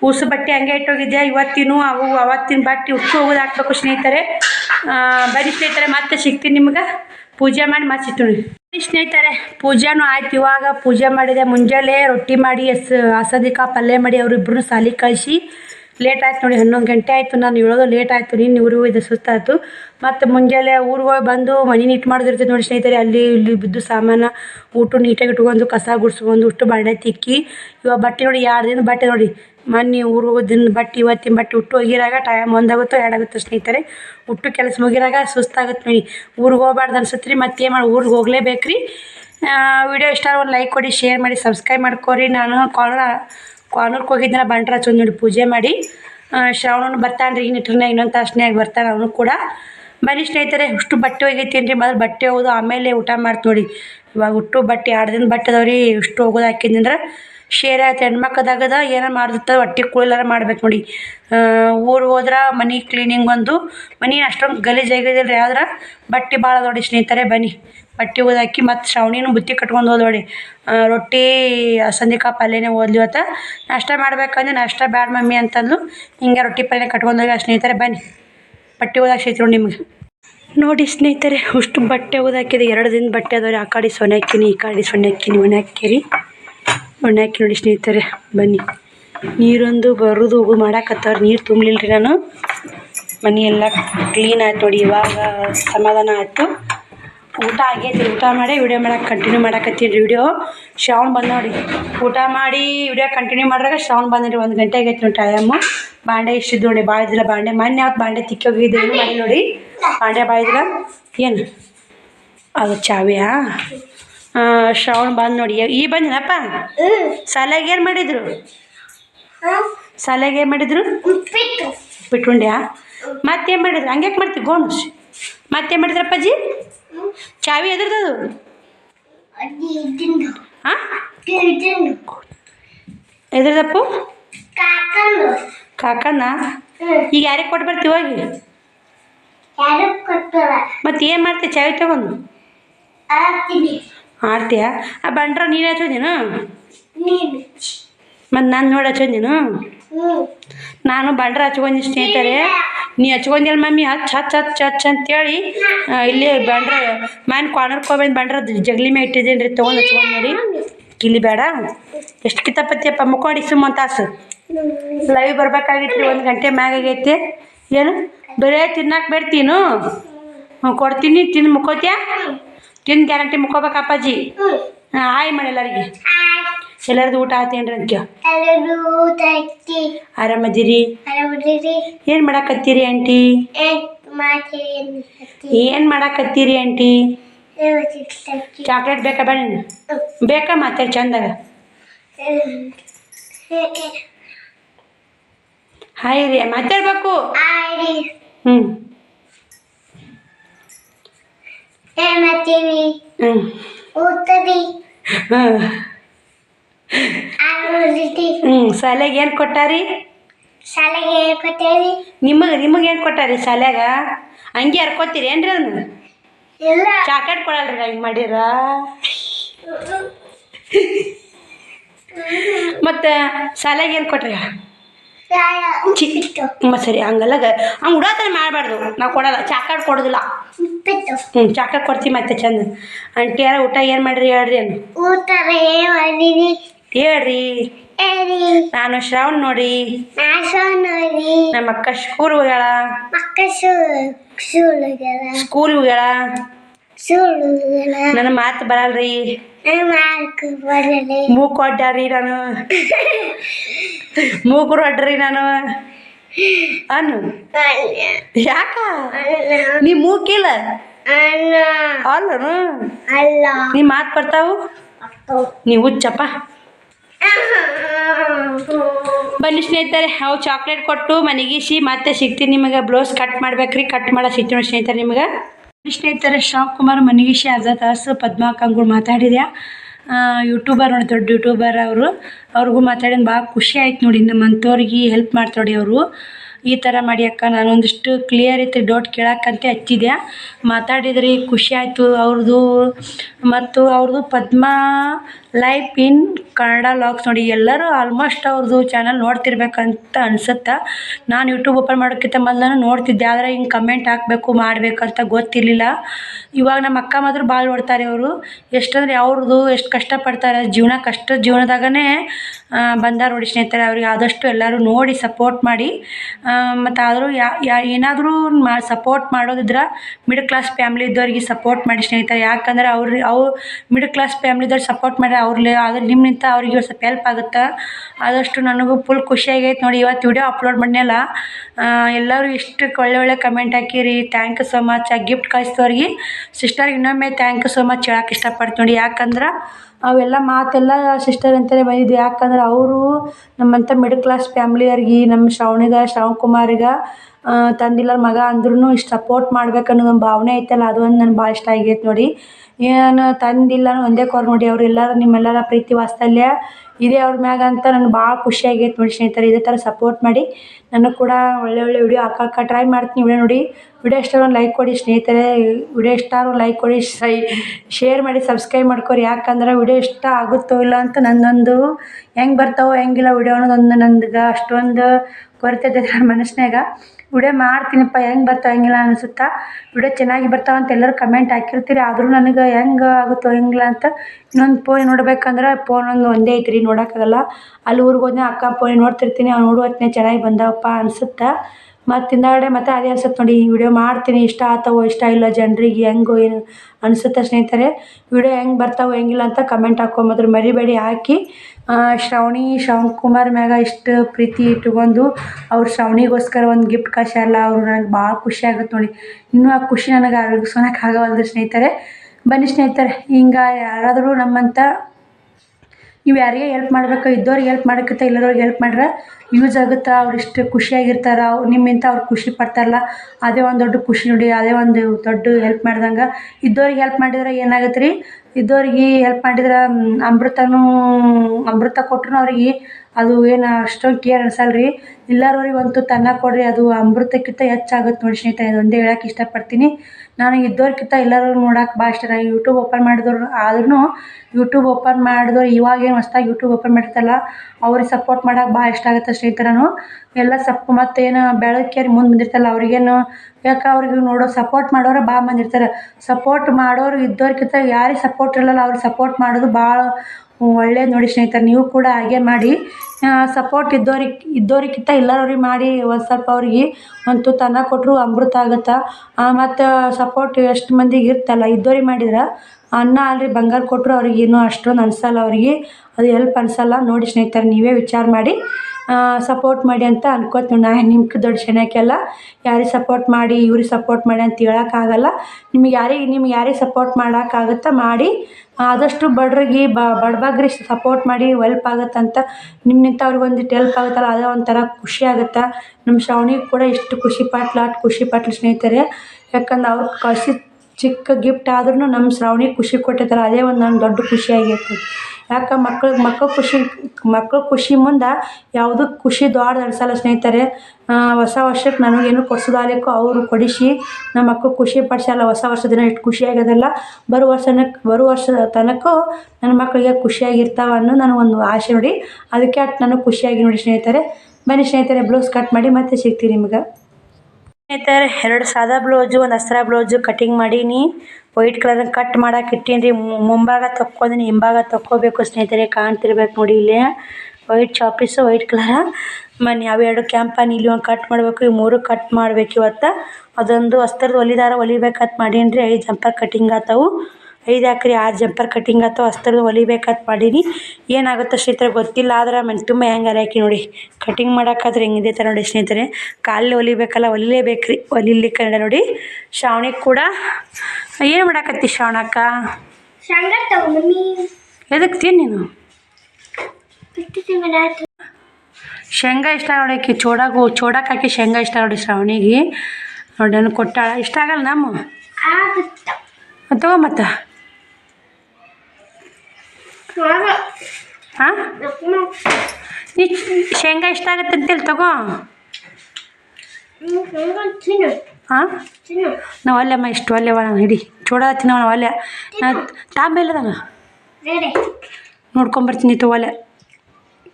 ಉಸು ಬಟ್ಟೆ ಹಂಗೆ ಇಟ್ಟೋಗಿದ್ದೆ ಇವತ್ತಿನೂ ಅವು, ಅವತ್ತಿನ ಬಟ್ಟೆ ಉಷ್ಟು ಹೋಗೋದು ಹಾಕ್ಬೇಕು ಸ್ನೇಹಿತರೆ. ಬನ್ನಿ ಸ್ನೇಹಿತರೆ, ಮತ್ತೆ ಸಿಗ್ತೀನಿ ನಿಮ್ಗೆ. ಪೂಜೆ ಮಾಡಿ ಮತ್ತೆ ಸಿಗ್ತೀನಿ. ಸ್ನೇಹಿತರೆ, ಪೂಜಾನು ಆಯ್ತು. ಇವಾಗ ಪೂಜೆ ಮಾಡಿದೆ ಮುಂಜಾನೆ ರೊಟ್ಟಿ ಮಾಡಿ ಎಸ್ ಹಸದಿಕ ಪಲ್ಯ ಮಾಡಿ ಅವರಿಬ್ಬರು ಸಾಲಿ ಕಳಿಸಿ ಲೇಟ್ ಆಯ್ತು ನೋಡಿ, ಹನ್ನೊಂದು ಗಂಟೆ ಆಯಿತು, ನಾನು ಹೇಳೋದು ಲೇಟ್ ಆಯಿತು ನೀನು ಊರಿಗೆ ಇದು ಸುಸ್ತಾಯಿತು. ಮತ್ತು ಮುಂಜಾನೆ ಊರಿಗೆ ಬಂದು ಮನೆ ನೀಟ್ ಮಾಡಿದಿರ್ತೀವಿ ನೋಡಿ ಸ್ನೇಹಿತರೆ, ಅಲ್ಲಿ ಇಲ್ಲಿ ಬಿದ್ದು ಸಾಮಾನು ಊಟ ನೀಟಾಗಿ ಇಟ್ಕೊಂಡು ಕಸ ಗುಡಿಸ್ಕೊಂಡು ಉಷ್ಟು ಬಾಂಡೆ ತಿಕ್ಕಿ, ಇವಾಗ ಬಟ್ಟೆ ನೋಡಿ, ಎರಡು ದಿನ ಬಟ್ಟೆ ನೋಡಿ, ಮೊನ್ನೆ ಊರಿಗೆ ಹೋಗೋದಿನ ಬಟ್ಟೆ, ಇವತ್ತಿನ ಬಟ್ಟೆ ಉಟ್ಟು ಹೋಗಿರಾಗ ಟೈಮ್ ಒಂದಾಗುತ್ತೋ ಎರಡಾಗುತ್ತೋ ಸ್ನೇಹಿತರೆ, ಉಟ್ಟು ಕೆಲಸ ಮುಗಿರಾಗ ಸುಸ್ತಾಗುತ್ತೆ ನೋಡಿ. ಊರಿಗೆ ಹೋಗ್ಬಾರ್ದು ಅನ್ಸುತ್ತೆ ರೀ ಮತ್ತೆ ಏನು ಮಾಡಿ, ಊರಿಗೆ ಹೋಗ್ಲೇಬೇಕು ರೀ ವಿಡಿಯೋ ಇಷ್ಟ ಒಂದು ಲೈಕ್ ಕೊಡಿ ಶೇರ್ ಮಾಡಿ ಸಬ್ಸ್ಕ್ರೈಬ್ ಮಾಡ್ಕೊರಿ. ನಾನು ಕಾನೂರ ಕಾನೂರ್ಗೆ ಹೋಗಿದ್ದೆನ ಬಂಟ್ರ ಹಚ್ಚೊಂದು ನೋಡಿ ಪೂಜೆ ಮಾಡಿ. ಶ್ರವಣನು ಬರ್ತಾನೆ ರೀ ನಿಟ್ಟಿನ ಇನ್ನೊಂದು ತಾಸನ್ಯಾಗ ಬರ್ತಾನೆ ಅವನು ಕೂಡ. ಬನ್ನಿ ಸ್ನೇಹಿತರೆ ಅಷ್ಟು ಬಟ್ಟೆ ಒಗಿತೀನಿ ರೀ ಮೊದಲು ಬಟ್ಟೆ ಹೋಗೋದು ಆಮೇಲೆ ಊಟ ಮಾಡ್ತು ನೋಡಿ. ಇವಾಗ ಹುಟ್ಟು ಬಟ್ಟೆ ಎರಡು ದಿನ ಬಟ್ಟೆ ಅದಾವ್ರಿ, ಇಷ್ಟು ಹೋಗೋದು ಹಾಕಿದ್ನಂದ್ರೆ ಶೇರ್ ಆಯ್ತು. ಹೆಣ್ಮಕ್ಕದಾಗದ ಏನೋ ಮಾಡ್ದಿರ್ತಾರೆ, ಹೊಟ್ಟೆ ಕುಳಿಲಾರ ಮಾಡ್ಬೇಕು ನೋಡಿ. ಊರು ಹೋದ್ರೆ ಮನೆ ಕ್ಲೀನಿಂಗ್ ಒಂದು. ಮನೆ ಅಷ್ಟೊಂದು ಗಲೀಜು ಆಗಿದಿಲ್ಲ ರೀ ಆದ್ರೆ ಬಟ್ಟೆ ಭಾಳ ನೋಡಿ ಸ್ನೇಹಿತರೆ, ಬನ್ನಿ. ಬಟ್ಟೆ ಒಗೆದು ಹಾಕಿ ಮತ್ತು ಶ್ರಾವಣಿನೂ ಬುತ್ತಿ ಕಟ್ಕೊಂಡು ಹೋದ್ ನೋಡಿ. ಆ, ರೊಟ್ಟಿ ಸಂಧಿಕಾ ಪಲ್ಯನೇ ಓದ್ಲಿ ಇವತ್ತು. ನಾಷ್ಟ ಮಾಡ್ಬೇಕಂದ್ರೆ ನಾಷ್ಟ ಬ್ಯಾಡ ಮಮ್ಮಿ ಅಂತಂದು ಹಿಂಗೆ ರೊಟ್ಟಿ ಪಲ್ಯ ಕಟ್ಕೊಂಡು ಹೋಗಿ ಸ್ನೇಹಿತರೆ ಬನ್ನಿ. ಬಟ್ಟೆ ನೋಡಿ ನಿಮ್ಗೆ. ನೋಡಿ ಸ್ನೇಹಿತರೆ ಅಷ್ಟು ಬಟ್ಟೆ ಓದಾಕಿದೆ ಎರಡು ದಿನ ಬಟ್ಟೆ ಅದಾವ್ರಿ. ಆ ಕಡೆ ಸೊನೆ ಹಾಕಿನಿ ಈ ಕಡೆ ಸೊನೆ ಹಾಕಿನಿ ಒಣ ಹಾಕಿರಿ ಒಣ ಹಾಕಿ ನೋಡಿ ಸ್ನೇಹಿತರೆ ಬನ್ನಿ. ನೀರೊಂದು ಬರೋದು ಹೋಗು ಮಾಡಾಕತ್ತವ್ರು. ನೀರು ತುಂಬಲಿಲ್ಲ ರೀ ನಾನು. ಮನೆ ಎಲ್ಲ ಕ್ಲೀನ್ ಆಯ್ತು ನೋಡಿ. ಇವಾಗ ಸಮಾಧಾನ ಆಯಿತು. ಊಟ ಆಗೈತಿ ಊಟ ಮಾಡಿ ವಿಡಿಯೋ ಮಾಡಕ್ಕೆ ಕಂಟಿನ್ಯೂ ಮಾಡಕತ್ತೀನಿ ವಿಡಿಯೋ ಶ್ರಾವಣ ಬಂದು ನೋಡಿ ಊಟ ಮಾಡಿ ವಿಡಿಯೋ ಕಂಟಿನ್ಯೂ ಮಾಡ್ರಾಗ ಶ್ರಾವಣ ಬಂದ್ರಿ ಒಂದು ಗಂಟೆ ಆಗೈತಿ ನೋಡಿ ಟೈಮು ಬಾಂಡೆ ಇಷ್ಟಿದ್ದು ನೋಡಿ ಭಾಳ ಇದ್ದಿಲ್ಲ ಬಾಂಡೆ. ಮೊನ್ನೆ ಯಾವ್ದು ಬಾಂಡೆ ತಿಕ್ಕೋಗಿದ್ದೆ ಏನು ಮಾಡಿ ನೋಡಿ. ಬಾಂಡೆ ಇದ್ರ ಏನು? ಅದು ಚಾವಿಯಾ? ಶ್ರಾವಣ ಬಂದು ನೋಡಿ. ಈ ಬಂದಿನಪ್ಪ? ಸಾಲಾಗ ಏನು ಮಾಡಿದ್ರು? ಸಾಲಾಗ ಏನು ಮಾಡಿದ್ರು? ಬಿಟ್ಕೊಂಡ್ಯಾ ಮತ್ತೇನು ಮಾಡಿದ್ರು? ಹಂಗ್ಯಾಕೆ ಮಾಡ್ತೀವಿ ಗೋಣಸ್ ಮತ್ತೇನು ಮಾಡಿದ್ರ ಅಪ್ಪಾಜಿ ಚಾವಿ ಎದ್ರದದು ಹಾಂ ಎದ್ರದಪ್ಪು? ಕಾಕನ ಈಗ ಯಾರಿಗೆ ಕೊಟ್ಟು ಬರ್ತೀವಿ ಹೋಗಿ ಮತ್ತೆ ಏನು ಮಾಡ್ತೀಯ ಚಾವಿ ತಗೊಂಡು? ಆಡ್ತೀಯಾ ಆ ಬಂಡ್ರ ನೀನು ಹಚ್ಚೋದೇನು ಮತ್ತು ನಾನು ನೋಡಿ ಹಚ್ಚೋದೇನು ನಾನು ಬಂಡ್ರ ಹಚ್ಕೊಂಡಿ ಸ್ನೇಹಿತರೆ, ನೀ ಹಚ್ಕೊಂಡಿಲ್ಲ ಮಮ್ಮಿ, ಹಚ್ ಹಚ್ ಹಚ್ ಹಚ್ ಅಂತೇಳಿ ಇಲ್ಲಿ ಬಂಡ್ರ, ಮನೆ ಕಾರ್ನರ್ ಕೋಬಂದು ಬಂಡ್ರ ಜಗಲಿ ಮೇ ಇಟ್ಟಿದ್ದೀನಿ ರೀ ತೊಗೊಂಡು ಹಚ್ಕೊಂಡು ನೋಡಿ. ಇಲ್ಲಿ ಬೇಡ. ಎಷ್ಟು ಕಿತ್ತಪ್ಪತ್ತಿಯಪ್ಪ ಮುಕ್ಕೊಂಡು ಸುಮ್ಮ ತಾಸು ಲೈವ್ ಬರ್ಬೇಕಾಗಿತ್ತು ಒಂದು ಗಂಟೆ ಮ್ಯಾಗ ಆಗೈತಿ. ಏನು? ಬರೇ ತಿನ್ನಕ್ಕೆ ಬೇಡ್ತೀನು ಕೊಡ್ತೀನಿ ತಿಂದು ಮುಕ್ಕೋತ್ಯಾ ತಿಂದು ಗ್ಯಾರಂಟಿ ಮುಕ್ಕೋಬೇಕು ಅಪ್ಪಾಜಿ. ಹ್ಞೂ ಹಾಂ, ಆಯ್ ಮಾಡಿ ಎಲ್ಲರಿಗೆ ಎಲ್ಲರದು ಊಟ ಆತೇನ್ರಿ ಅಂತ ಕೇಳು ಎಲ್ಲರೂ ತಟ್ಟಿ ಆರಾಮದಿರಿ? ಏನ್ ಏನು ಮಾಡಾಕತ್ತೀರಿ ಆಂಟಿ? ಏನ್ ಏನು ಮಾಡಾಕತ್ತೀರಿ ಆಂಟಿ? ಚಾಕ್ಲೇಟ್ ಬೇಕಾ ಬೇಡ ಬೇಕಾ ಮತ್ತೆ ಚಂದಾಗ? ಹಾಯ್ ರೀ ಮಾತಾಡ್ಬೇಕು? ಹ್ಮ್ ಹ್ಞೂ ಹ್ಮ್. ಮಾಡ್ತೀವಿ ಹ್ಞೂ ಊಟದಿ? ಹಾಂ. ಹ್ಞೂ ಶಾಲೆಗೆ ಏನು ಕೊಟ್ಟಾರಿ? ಶಾಲೆಗೆ ಹೇಳ್ಕೊತೇವಿ ನಿಮಗೆ ನಿಮಗೆ ಏನು ಕೊಟ್ಟಾರಿ ಶಾಲ್ಯಾಗ? ಹಂಗೆ ಹರ್ಕೋತೀರಿ ಏನ್ರಿ ಅದನ್ನ? ಇಲ್ಲ. ಚಾಕ್ಲೇಟ್ ಕೊಡಲ್ರಿ ಹಂಗೆ ಮಾಡಿರ? ಮತ್ತು ಶಾಲೆಗೆ ಏನು ಕೊಟ್ರಿ ಹ್ಞೂ ಸರಿ ಹಂಗಲ್ಲ ಹಂಗೆ ಉಡಾತನ ಮಾಡಬಾರ್ದು. ನಾವು ಕೊಡಲ್ಲ ಚಾಕ್ಲೇಟ್ ಕೊಡೋದಿಲ್ಲ. ಹ್ಞೂ ಚಾಕ್ಲೇಟ್ ಕೊಡ್ತೀವಿ ಮತ್ತೆ ಚಂದ. ಆಂಟಿ ಯಾರ ಊಟ ಏನು ಮಾಡ್ರಿ ಹೇಳ್ರಿ ಅನ್ನು. ಏನ್ ಮಾಡಿರಿ ಹೇಳ್ರಿ. ಹೇಳಿ ನಾನು ಶ್ರಾವಣ್ ನೋಡಿ ನಮ್ಮ ಅಕ್ಕ ಸ್ಕೂಲ್ ಹೋಗ್ಯಾಳ. ಸ್ಕೂಲ್ ಹೋಗ್ಯಾಳ. ನನ್ನ ಮಾತು ಬರಲ್ರಿ. ಮೂಕ್ ಹೊಡ್ಡಾರಿ ನಾನು. ಮೂಗುರು ಹೊಡ್ರಿ ನಾನು. ಅನು ಯಾಕ? ನೀ ಮೂಕಿಲ್ಲ ಅಲ್ಲ. ಅಲ್ಲನು. ಅಲ್ಲ. ನೀ ಮಾತು ಬರ್ತಾವು. ನೀ ಹುಚ್ಚಪ್ಪ ಬನ್ನಿ ಸ್ನೇಹಿತರೆ ಅವು ಚಾಕ್ಲೇಟ್ ಕೊಟ್ಟು ಮನೆಗೀಸಿ, ಮತ್ತೆ ಸಿಗ್ತೀನಿ ನಿಮಗೆ ಬ್ಲೌಸ್ ಕಟ್ ಮಾಡ್ಬೇಕ್ರಿ ಕಟ್ ಮಾಡೋ ಸಿಗ್ತೀನಿ ಸ್ನೇಹಿತರೆ ನಿಮಗೆ. ಸ್ನೇಹಿತರೆ ಶಿವಕುಮಾರ್ ಕುಮಾರ್ ಮನೆಗೀಸಿ ಅರ್ಧ ತಾಸು, ಪದ್ಮಾ ಕಂಗೂರು ಮಾತಾಡಿದ್ಯಾ? ಯೂಟ್ಯೂಬರ್ ನೋಡಿ, ದೊಡ್ಡ ಯೂಟ್ಯೂಬರ್ ಅವರು. ಅವ್ರಿಗೂ ಮಾತಾಡಿದ ಭಾಳ ಖುಷಿ ಆಯ್ತು ನೋಡಿ ನಮ್ಮ ಅಂಥವ್ರಿಗೆ ಹೆಲ್ಪ್ ಮಾಡ್ತಾಡಿ ಅವರು. ಈ ಥರ ಮಾಡಿ ಅಕ್ಕ, ನಾನೊಂದಿಷ್ಟು ಕ್ಲಿಯರ್ ಐತಿ ಡೌಟ್ ಕೇಳಕ್ಕಂತೆ ಹಚ್ಚಿದ್ಯಾ? ಮಾತಾಡಿದ್ರಿ, ಖುಷಿ ಆಯಿತು. ಅವ್ರದ್ದು ಮತ್ತು ಅವ್ರದ್ದು Padma life in Kannada logs ನೋಡಿ, ಎಲ್ಲರೂ ಆಲ್ಮೋಸ್ಟ್ ಅವ್ರದ್ದು ಚಾನಲ್ ನೋಡ್ತಿರ್ಬೇಕಂತ ಅನ್ಸುತ್ತೆ. ನಾನು ಯೂಟ್ಯೂಬ್ ಓಪನ್ ಮಾಡೋಕ್ಕಿಂತ ಮೊದಲು ನೋಡ್ತಿದ್ದೆ, ಆದರೆ ಹಿಂಗೆ ಕಮೆಂಟ್ ಹಾಕಬೇಕು, ಮಾಡಬೇಕಂತ ಗೊತ್ತಿರಲಿಲ್ಲ. ಇವಾಗ ನಮ್ಮ ಅಕ್ಕ ಮಾತ್ರ ಭಾಳ ನೋಡ್ತಾರೆ ಅವರು. ಎಷ್ಟಂದ್ರೆ ಅವ್ರದ್ದು ಎಷ್ಟು ಕಷ್ಟಪಡ್ತಾರೆ, ಜೀವನ ಕಷ್ಟ ಜೀವನದಾಗನೇ ಬಂದಾರ ನೋಡಿ ಸ್ನೇಹಿತರೆ, ಅವ್ರಿಗೆ ಆದಷ್ಟು ಎಲ್ಲರೂ ನೋಡಿ ಸಪೋರ್ಟ್ ಮಾಡಿ. ಮತ್ತು ಆದರೂ ಯಾ ಏನಾದರೂ ಮಾ ಸಪೋರ್ಟ್ ಮಾಡೋದಿದ್ರೆ ಮಿಡಲ್ ಕ್ಲಾಸ್ ಫ್ಯಾಮ್ಲಿ ಇದ್ದವ್ರಿಗೆ ಸಪೋರ್ಟ್ ಮಾಡಿ ಸ್ನೇಹಿತರೆ. ಯಾಕಂದ್ರೆ ಅವ್ರು ಅವು ಮಿಡಲ್ ಕ್ಲಾಸ್ ಫ್ಯಾಮ್ಲಿದವ್ರು ಸಪೋರ್ಟ್ ಮಾಡಿ ಅವ್ರಲ್ಲಿ ಆದ್ರೆ ನಿಮ್ಮಿಂದ ಅವ್ರಿಗೆ ಸ್ವಲ್ಪ ಹೆಲ್ಪ್ ಆಗುತ್ತೆ? ಆದಷ್ಟು ನನಗೂ ಫುಲ್ ಖುಷಿಯಾಗೈತೆ ನೋಡಿ, ಇವತ್ತು ವಿಡಿಯೋ ಅಪ್ಲೋಡ್ ಮಾಡ್ನಲ್ಲ. ಎಲ್ಲರೂ ಇಷ್ಟು ಒಳ್ಳೆ ಒಳ್ಳೆ ಕಮೆಂಟ್ ಹಾಕಿರಿ. ಥ್ಯಾಂಕ್ ಯು ಸೊ ಮಚ್ ಆ ಗಿಫ್ಟ್ ಕಳಿಸಿದವ್ರಿಗೆ ಸಿಸ್ಟರ್ ಇನ್ನೊಮ್ಮೆ ಥ್ಯಾಂಕ್ ಯು ಸೊ ಮಚ್ ಹೇಳಕ್ಕೆ ಇಷ್ಟಪಡ್ತೀನಿ ನೋಡಿ. ಯಾಕಂದ್ರೆ ಅವೆಲ್ಲ ಮಾತೆಲ್ಲ ಸಿಸ್ಟರ್ ಅಂತಲೇ ಬಂದಿದ್ದು ಯಾಕಂದ್ರೆ ಅವರು ನಮ್ಮಂಥ ಮಿಡಲ್ ಕ್ಲಾಸ್ ಫ್ಯಾಮ್ಲಿಯವ್ರಿಗೆ ನಮ್ಮ ಶ್ರವಣಿಗ ಶ್ರವಣ್ ಕುಮಾರಿಗೆ ತಂದಿಲ್ಲ ಮಗ ಅಂದ್ರೂ ಇಷ್ಟು ಸಪೋರ್ಟ್ ಮಾಡ್ಬೇಕು ಅನ್ನೋದು ಒಂದು ಭಾವನೆ ಐತಲ್ಲ, ಅದು ಒಂದು ನನ್ಗೆ ಭಾಳ ಇಷ್ಟ ಆಗೈತೆ ನೋಡಿ. ಏನು ತಂದಿಲ್ಲ ಒಂದೇ ಕೋರ್ ನೋಡಿ ಅವರೆಲ್ಲರೂ ನಿಮ್ಮೆಲ್ಲರ ಪ್ರೀತಿ ವಾತ್ಸಲ್ಯ. ಇದೆ ಅವ್ರ ಮ್ಯಾಗ ಅಂತ ನನ್ಗೆ ಭಾಳ ಖುಷಿ ನೋಡಿ ಸ್ನೇಹಿತರೆ, ಇದೇ ಥರ ಸಪೋರ್ಟ್ ಮಾಡಿ. ನನಗೆ ಕೂಡ ಒಳ್ಳೆ ಒಳ್ಳೆ ವಿಡಿಯೋ ಹಾಕಕ್ಕೆ ಟ್ರೈ ಮಾಡ್ತೀನಿ ವಿಡಿಯೋ ನೋಡಿ. ವಿಡಿಯೋ ಇಷ್ಟ ಲೈಕ್ ಕೊಡಿ ಸ್ನೇಹಿತರೆ. ವಿಡಿಯೋ ಇಷ್ಟ ಲೈಕ್ ಕೊಡಿ. ಸೈ ಶೇರ್ ಮಾಡಿ ಸಬ್ಸ್ಕ್ರೈಬ್ ಮಾಡ್ಕೊರಿ. ಯಾಕಂದ್ರೆ ವಿಡಿಯೋ ಇಷ್ಟ ಆಗುತ್ತೋ ಇಲ್ಲ ಅಂತ ನನ್ನೊಂದು ಹೆಂಗೆ ಬರ್ತಾವೋ ಹೆಂಗಿಲ್ಲ ವಿಡಿಯೋ ಅನ್ನೋದೊಂದು ನಂದು ಅಷ್ಟೊಂದು ಇದೆ ನನ್ನ ಮನಸ್ಸಿನಾಗ ವಿಡಿಯೋ ಮಾಡ್ತೀನಪ್ಪ, ಹೆಂಗೆ ಬರ್ತಾವಂಗಿಲ್ಲ ಅನಿಸುತ್ತಾ? ವಿಡಿಯೋ ಚೆನ್ನಾಗಿ ಬರ್ತಾವ ಅಂತ ಎಲ್ಲರೂ ಕಮೆಂಟ್ ಹಾಕಿರ್ತೀರಿ, ಆದರೂ ನನಗೆ ಹೆಂಗೆ ಆಗುತ್ತೋ ಹೆಂಗಿಲ್ಲ ಅಂತ ಇನ್ನೊಂದು ಫೋನ್ ನೋಡ್ಬೇಕಂದ್ರೆ ಫೋನ್ ಒಂದು ಒಂದೇ ಐತ್ರಿ, ನೋಡೋಕ್ಕಾಗಲ್ಲ. ಅಲ್ಲಿ ಊರಿಗೆ ಹೋದ್ನೆ ಅಕ್ಕ ಫೋನ್ ನೋಡ್ತಿರ್ತೀನಿ, ಅವ್ನು ನೋಡುವ ಹೊತ್ನ್ಯಾಗ ಚೆನ್ನಾಗಿ ಬಂದಾವಪ್ಪ ಅನ್ಸುತ್ತೆ? ಮತ್ತು ಹಿಂದಾಗಡೆ ಮತ್ತೆ ಅದೇ ಅನ್ಸುತ್ತೆ ನೋಡಿ ವಿಡಿಯೋ ಮಾಡ್ತೀನಿ, ಇಷ್ಟ ಆತವೋ, ಇಷ್ಟ ಇಲ್ಲ ಜನರಿಗೆ, ಹೆಂಗೋ, ಏನು ಅನಿಸುತ್ತೆ ಸ್ನೇಹಿತರೆ ವಿಡಿಯೋ ಹೆಂಗೆ ಬರ್ತಾವೋ, ಹೆಂಗಿಲ್ಲ ಅಂತ ಕಮೆಂಟ್ ಹಾಕ್ಕೊಂಬದ್ರು. ಮರಿಬೇಡಿ, ಹಾಕಿ ಶ್ರವಣಿ ಶ್ರವಣ್ ಕುಮಾರ್ ಮ್ಯಾಗ ಇಷ್ಟು ಪ್ರೀತಿ ಇಟ್ಕೊಂಡು ಅವ್ರು ಶ್ರವಣಿಗೋಸ್ಕರ ಒಂದು ಗಿಫ್ಟ್ ಕಳ್ಸ್ಯಾರಲ್ಲ ಅವರು ನನಗೆ ಭಾಳ ಖುಷಿ ಆಗುತ್ತೆ ನೋಡಿ. ಇನ್ನೂ ಆ ಖುಷಿ ನನಗೆ ಅರಗಿಸ್ಕೊಳಕ್ಕೆ ಆಗವಲ್ದು ಸ್ನೇಹಿತರೆ. ಬನ್ನಿ ಸ್ನೇಹಿತರೆ, ಹಿಂಗೆ ಯಾರಾದರೂ ನಮ್ಮಂಥ ನೀವು ಯಾರಿಗೆ ಹೆಲ್ಪ್ ಮಾಡಬೇಕು, ಇದ್ದವ್ರಿಗೆ ಹೆಲ್ಪ್ ಮಾಡೋಕ್ಕಿಂತ ಇಲ್ಲದವ್ರಿಗೆ ಹೆಲ್ಪ್ ಮಾಡಿದ್ರೆ ಯೂಸ್ ಆಗುತ್ತೆ? ಅವ್ರು ಇಷ್ಟು ಖುಷಿಯಾಗಿರ್ತಾರೆ, ಅವ್ರು ನಿಮ್ಮಿಂದ ಅವ್ರು ಖುಷಿ ಪಡ್ತಾರಲ್ಲ, ಅದೇ ಒಂದು ದೊಡ್ಡ ಖುಷಿ ನೋಡಿ, ಅದೇ ಒಂದು ದೊಡ್ಡ ಹೆಲ್ಪ್ ಮಾಡ್ದಂಗೆ. ಇದ್ದವ್ರಿಗೆ ಹೆಲ್ಪ್ ಮಾಡಿದ್ರೆ ಏನಾಗುತ್ತೆ ರೀ ಇದ್ದವ್ರಿಗೆ ಹೆಲ್ಪ್ ಮಾಡಿದ್ರೆ ಅಮೃತನೂ, ಅಮೃತ ಕೊಟ್ರೂ ಅವ್ರಿಗೆ ಅದು ಏನು ಅಷ್ಟೊಂದು ಕೇರ್ ಅನ್ಸಲ್ಲ ರೀ ಇಲ್ಲಾರವ್ರಿಗೆ ತನ್ನ ಕೊಡ್ರಿ, ಅದು ಅಮೃತಕ್ಕಿಂತ ಹೆಚ್ಚಾಗುತ್ತೆ ನೋಡಿ ಸ್ನೇಹಿತರೆ ಇದೊಂದೇ ಹೇಳಕ್ಕೆ ಇಷ್ಟಪಡ್ತೀನಿ. ನಾನು ಇದ್ದೋರ್ಕಿಂತ ಎಲ್ಲರೂ ನೋಡಕ್ಕೆ ಭಾಳ ಇಷ್ಟ ನಾನು ಯೂಟ್ಯೂಬ್ ಓಪನ್ ಮಾಡಿದವ್ರು ಆದ್ರೂ ಯೂಟ್ಯೂಬ್ ಓಪನ್ ಮಾಡಿದವ್ರು ಇವಾಗೇನು ಹೊಸ್ದಾಗಿ ಯೂಟ್ಯೂಬ್ ಓಪನ್ ಮಾಡಿರ್ತಲ್ಲ ಅವ್ರಿಗೆ ಸಪೋರ್ಟ್ ಮಾಡಕ್ಕೆ ಭಾಳ ಇಷ್ಟ ಆಗುತ್ತೆ ಸ್ನೇಹಿತರನು ಎಲ್ಲ ಸಪ್, ಮತ್ತೇನು ಬೆಳಕೇರಿ ಮುಂದೆ ಬಂದಿರ್ತಲ್ಲ ಅವ್ರಿಗೇನು ಯಾಕೆ ಅವ್ರಿಗೆ ನೋಡೋ ಸಪೋರ್ಟ್ ಮಾಡೋರು ಭಾಳ ಬಂದಿರ್ತಾರೆ. ಸಪೋರ್ಟ್ ಮಾಡೋರು ಇದ್ದೋರ್ಕಿಂತ ಯಾರಿಗೆ ಸಪೋರ್ಟ್ ಇರಲ್ಲ ಅವ್ರಿಗೆ ಸಪೋರ್ಟ್ ಮಾಡೋದು ಭಾಳ ಒಳ್ಳೇದು ನೋಡಿ ಸ್ನೇಹಿತರೆ, ನೀವು ಕೂಡ ಹಾಗೆ ಮಾಡಿ. ಸಪೋರ್ಟ್ ಇದ್ದವ್ರಿಗೆ ಇದ್ದವ್ರಿಗಿಂತ ಇಲ್ಲದವ್ರಿಗೆ ಮಾಡಿ ಒಂದು ಸ್ವಲ್ಪ ಅವ್ರಿಗೆ ಒಂದು ತುತ್ತು ಅನ್ನ ಕೊಟ್ಟರು ಅಮೃತ ಆಗುತ್ತೆ. ಮತ್ತು ಸಪೋರ್ಟ್ ಎಷ್ಟು ಮಂದಿಗೆ ಇರ್ತಲ್ಲ, ಇದ್ದೋರಿಗೆ ಮಾಡಿದ್ರೆ ಅನ್ನ ಅಲ್ರಿ ಬಂಗಾರ ಕೊಟ್ಟರು ಅವ್ರಿಗೆ ಏನೂ ಅಷ್ಟೊಂದು ಅನ್ಸಲ್ಲ ಅವ್ರಿಗೆ. ಅದು ಹೆಲ್ಪ್ ಅನ್ಸಲ್ಲ. ನೋಡಿ ಸ್ನೇಹಿತರೆ, ನೀವೇ ವಿಚಾರ ಮಾಡಿ ಸಪೋರ್ಟ್ ಮಾಡಿ ಅಂತ ಅನ್ಕೋತೀವಿ ನಾ ನಿಮ್ಗೆ ದೊಡ್ಡ ಶೆಣಕ್ಕೆಲ್ಲ ಯಾರಿಗೆ ಸಪೋರ್ಟ್ ಮಾಡಿ, ಇವ್ರಿಗೆ ಸಪೋರ್ಟ್ ಮಾಡಿ ಅಂತ ಹೇಳೋಕ್ಕಾಗಲ್ಲ ನಿಮ್ಗೆ ಯಾರಿಗೆ ನಿಮ್ಗೆ ಯಾರಿಗೆ ಸಪೋರ್ಟ್ ಮಾಡೋಕ್ಕಾಗುತ್ತೆ ಮಾಡಿ ಆದಷ್ಟು ಬಡವ್ರಿಗೆ ಬಡಬಗ್ರಿ ಸಪೋರ್ಟ್ ಮಾಡಿ ಹೆಲ್ಪ್ ಆಗುತ್ತಂತ ನಿಮ್ಮಿಂದ ಅವ್ರಿಗೆ ಒಂದಿಷ್ಟು ಹೆಲ್ಪ್ ಆಗುತ್ತಲ್ಲ ಅದೇ ಒಂಥರ ಖುಷಿ ಆಗುತ್ತೆ. ನಮ್ಮ ಶ್ರಾವಣಿಗೆ ಕೂಡ ಇಷ್ಟು ಖುಷಿ ಪಟ್ಲ, ಅಷ್ಟು ಖುಷಿ ಪಟ್ಲು ಸ್ನೇಹಿತರೆ. ಯಾಕಂದ್ರೆ ಅವ್ರು ಕಳ್ಸಿದ ಚಿಕ್ಕ ಗಿಫ್ಟ್ ಆದ್ರೂ ನಮ್ಮ ಶ್ರಾವಣಿಗೆ ಖುಷಿ ಕೊಟ್ಟಿರ್ತಾರೆ, ಅದೇ ಒಂದು ನಂಗೆ ದೊಡ್ಡ ಖುಷಿ ಯಾಕೆ ಮಕ್ಳಿಗೆ ಮಕ್ಳು ಖುಷಿ ಮಕ್ಳು ಖುಷಿ ಮುಂದೆ ಯಾವುದು ಖುಷಿ ದ್ವಾಡ ಅನ್ಸಲ್ಲ ಸ್ನೇಹಿತರೆ. ಹೊಸ ವರ್ಷಕ್ಕೆ ನನಗೇನು ಕೊಡ್ಸೋದಾಗಲಿಕ್ಕೂ ಅವರು ಕೊಡಿಸಿ ನಮ್ಮ ಮಕ್ಳು ಖುಷಿ ಪಡಿಸಲ್ಲ, ಹೊಸ ವರ್ಷ ದಿನ ಎಷ್ಟು ಖುಷಿಯಾಗೋದಲ್ಲ ಬರುವ ವರ್ಷನಕ್ಕೆ ಬರುವ ವರ್ಷದ ತನಕ ನನ್ನ ಮಕ್ಕಳಿಗೆ ಖುಷಿಯಾಗಿರ್ತಾವೆ ಅನ್ನೋ ನನಗೊಂದು ಆಸೆ ನೋಡಿ. ಅದಕ್ಕೆ ಅಟ್ ನನಗೆ ಖುಷಿಯಾಗಿ ನೋಡಿ ಸ್ನೇಹಿತರೆ. ಬನ್ನಿ ಸ್ನೇಹಿತರೆ, ಬ್ಲೌಸ್ ಕಟ್ ಮಾಡಿ ಮತ್ತೆ ಸಿಗ್ತೀನಿ ನಿಮ್ಗೆ. ಸ್ನೇಹಿತರೆ, ಎರಡು ಸಾದಾ ಬ್ಲೌಸು, ಒಂದು ಅಸ್ತ್ರ ಬ್ಲೌಸು ಕಟಿಂಗ್ ಮಾಡೀನಿ. ವೈಟ್ ಕಲರ್ ಕಟ್ ಮಾಡಕ್ಕೆ ಇಟ್ಟೀನಿ ಮುಂಭಾಗ ತಕ್ಕೊಂಡಿನಿ, ಹಿಂಭಾಗ ತಕ್ಕೋಬೇಕು ಸ್ನೇಹಿತರೆ, ಕಾಣ್ತಿರ್ಬೇಕು ನೋಡಿ ಇಲ್ಲಿ. ವೈಟ್ ಚಾಪೀಸು ವೈಟ್ ಕಲರ್ ಮನೆ ಅವೆರಡು ಕ್ಯಾಂಪನ್ ಇಲ್ಲಿ ಒಂದು ಕಟ್ ಮಾಡಬೇಕು, ಈ ಮೂರು ಕಟ್ ಮಾಡ್ಬೇಕು ಇವತ್ತು. ಅದೊಂದು ಅಸ್ತರದ ಹೊಲಿದಾರ ಹೊಲಿಬೇಕಂತ ಮಾಡೀನಿ ರೀ ಐದು ಜಂಪರ್ ಕಟಿಂಗ್ ಆತವು. ಐದು ಹಾಕ್ರಿ, ಆರು ಜಂಪರ್ ಕಟಿಂಗ್ ಆತವು. ಅಸ್ತರದ ಹೊಲಿಬೇಕಂತ ಮಾಡೀನಿ. ಏನಾಗುತ್ತೆ ಸ್ನೇಹಿತರೆ, ಗೊತ್ತಿಲ್ಲ, ಆದ್ರೆ ಮನೆ ತುಂಬ ಹೆಂಗೆ ಹಾಕಿ ನೋಡಿ. ಕಟಿಂಗ್ ಮಾಡೋಕ್ಕಾದ್ರೆ ಹೆಂಗಿದೆ ಥರ ನೋಡಿ ಸ್ನೇಹಿತರೆ. ಕಾಲಲ್ಲಿ ಹೊಲಿಬೇಕಲ್ಲ ಹೊಲಿಲೇಬೇಕ್ರಿ ಹೊಲಿಲಿಕ್ಕೆ ನೋಡಿ. ಶ್ರಾವಣಿಗೆ ಕೂಡ ಏನು ಮಾಡಾಕತ್ತಿ ಶ್ರವಣಕ್ಕ ಶಂಗ ತಗೋ ಮಮ್ಮಿ. ಎದಕ್ಕೆ ತಿನ್ ನೀನು? ಶೇಂಗಾ ಇಷ್ಟ ನೋಡಕ್ಕೆ ಚೋಡಾಗು ಚೋಡಕ್ಕೆ ಹಾಕಿ ಶೇಂಗಾ ಇಷ್ಟ ನೋಡಿ ಶ್ರಾವಣಿಗೆ. ನೋಡಿ ನನಗೆ ಕೊಟ್ಟಾಳ. ಇಷ್ಟ ಆಗಲ್ಲ ನಮ್ಮ? ತಗೋ ಮತ್ತೆ. ಹಾಂ ನೀ ಶೇಂಗಾ ಇಷ್ಟ ಆಗತ್ತೆ ಅಂತೇಳಿ ತಗೋ. ಹಾಂ? ಅಲ್ಲೇ ನಾವು ಅಲ್ಲಮ್ಮ ಇಷ್ಟು ಅಲ್ಲೇ ಅವ ಹಿಡಿ ಚೂಡ ತಿನ್ನವ ನಾವು ಅಲ್ಲೇ. ನಾ ತಾಂಬೆ ಇಲ್ಲದಾಗ ರೆಡಿ. ತೋ ತಗೋಲೆ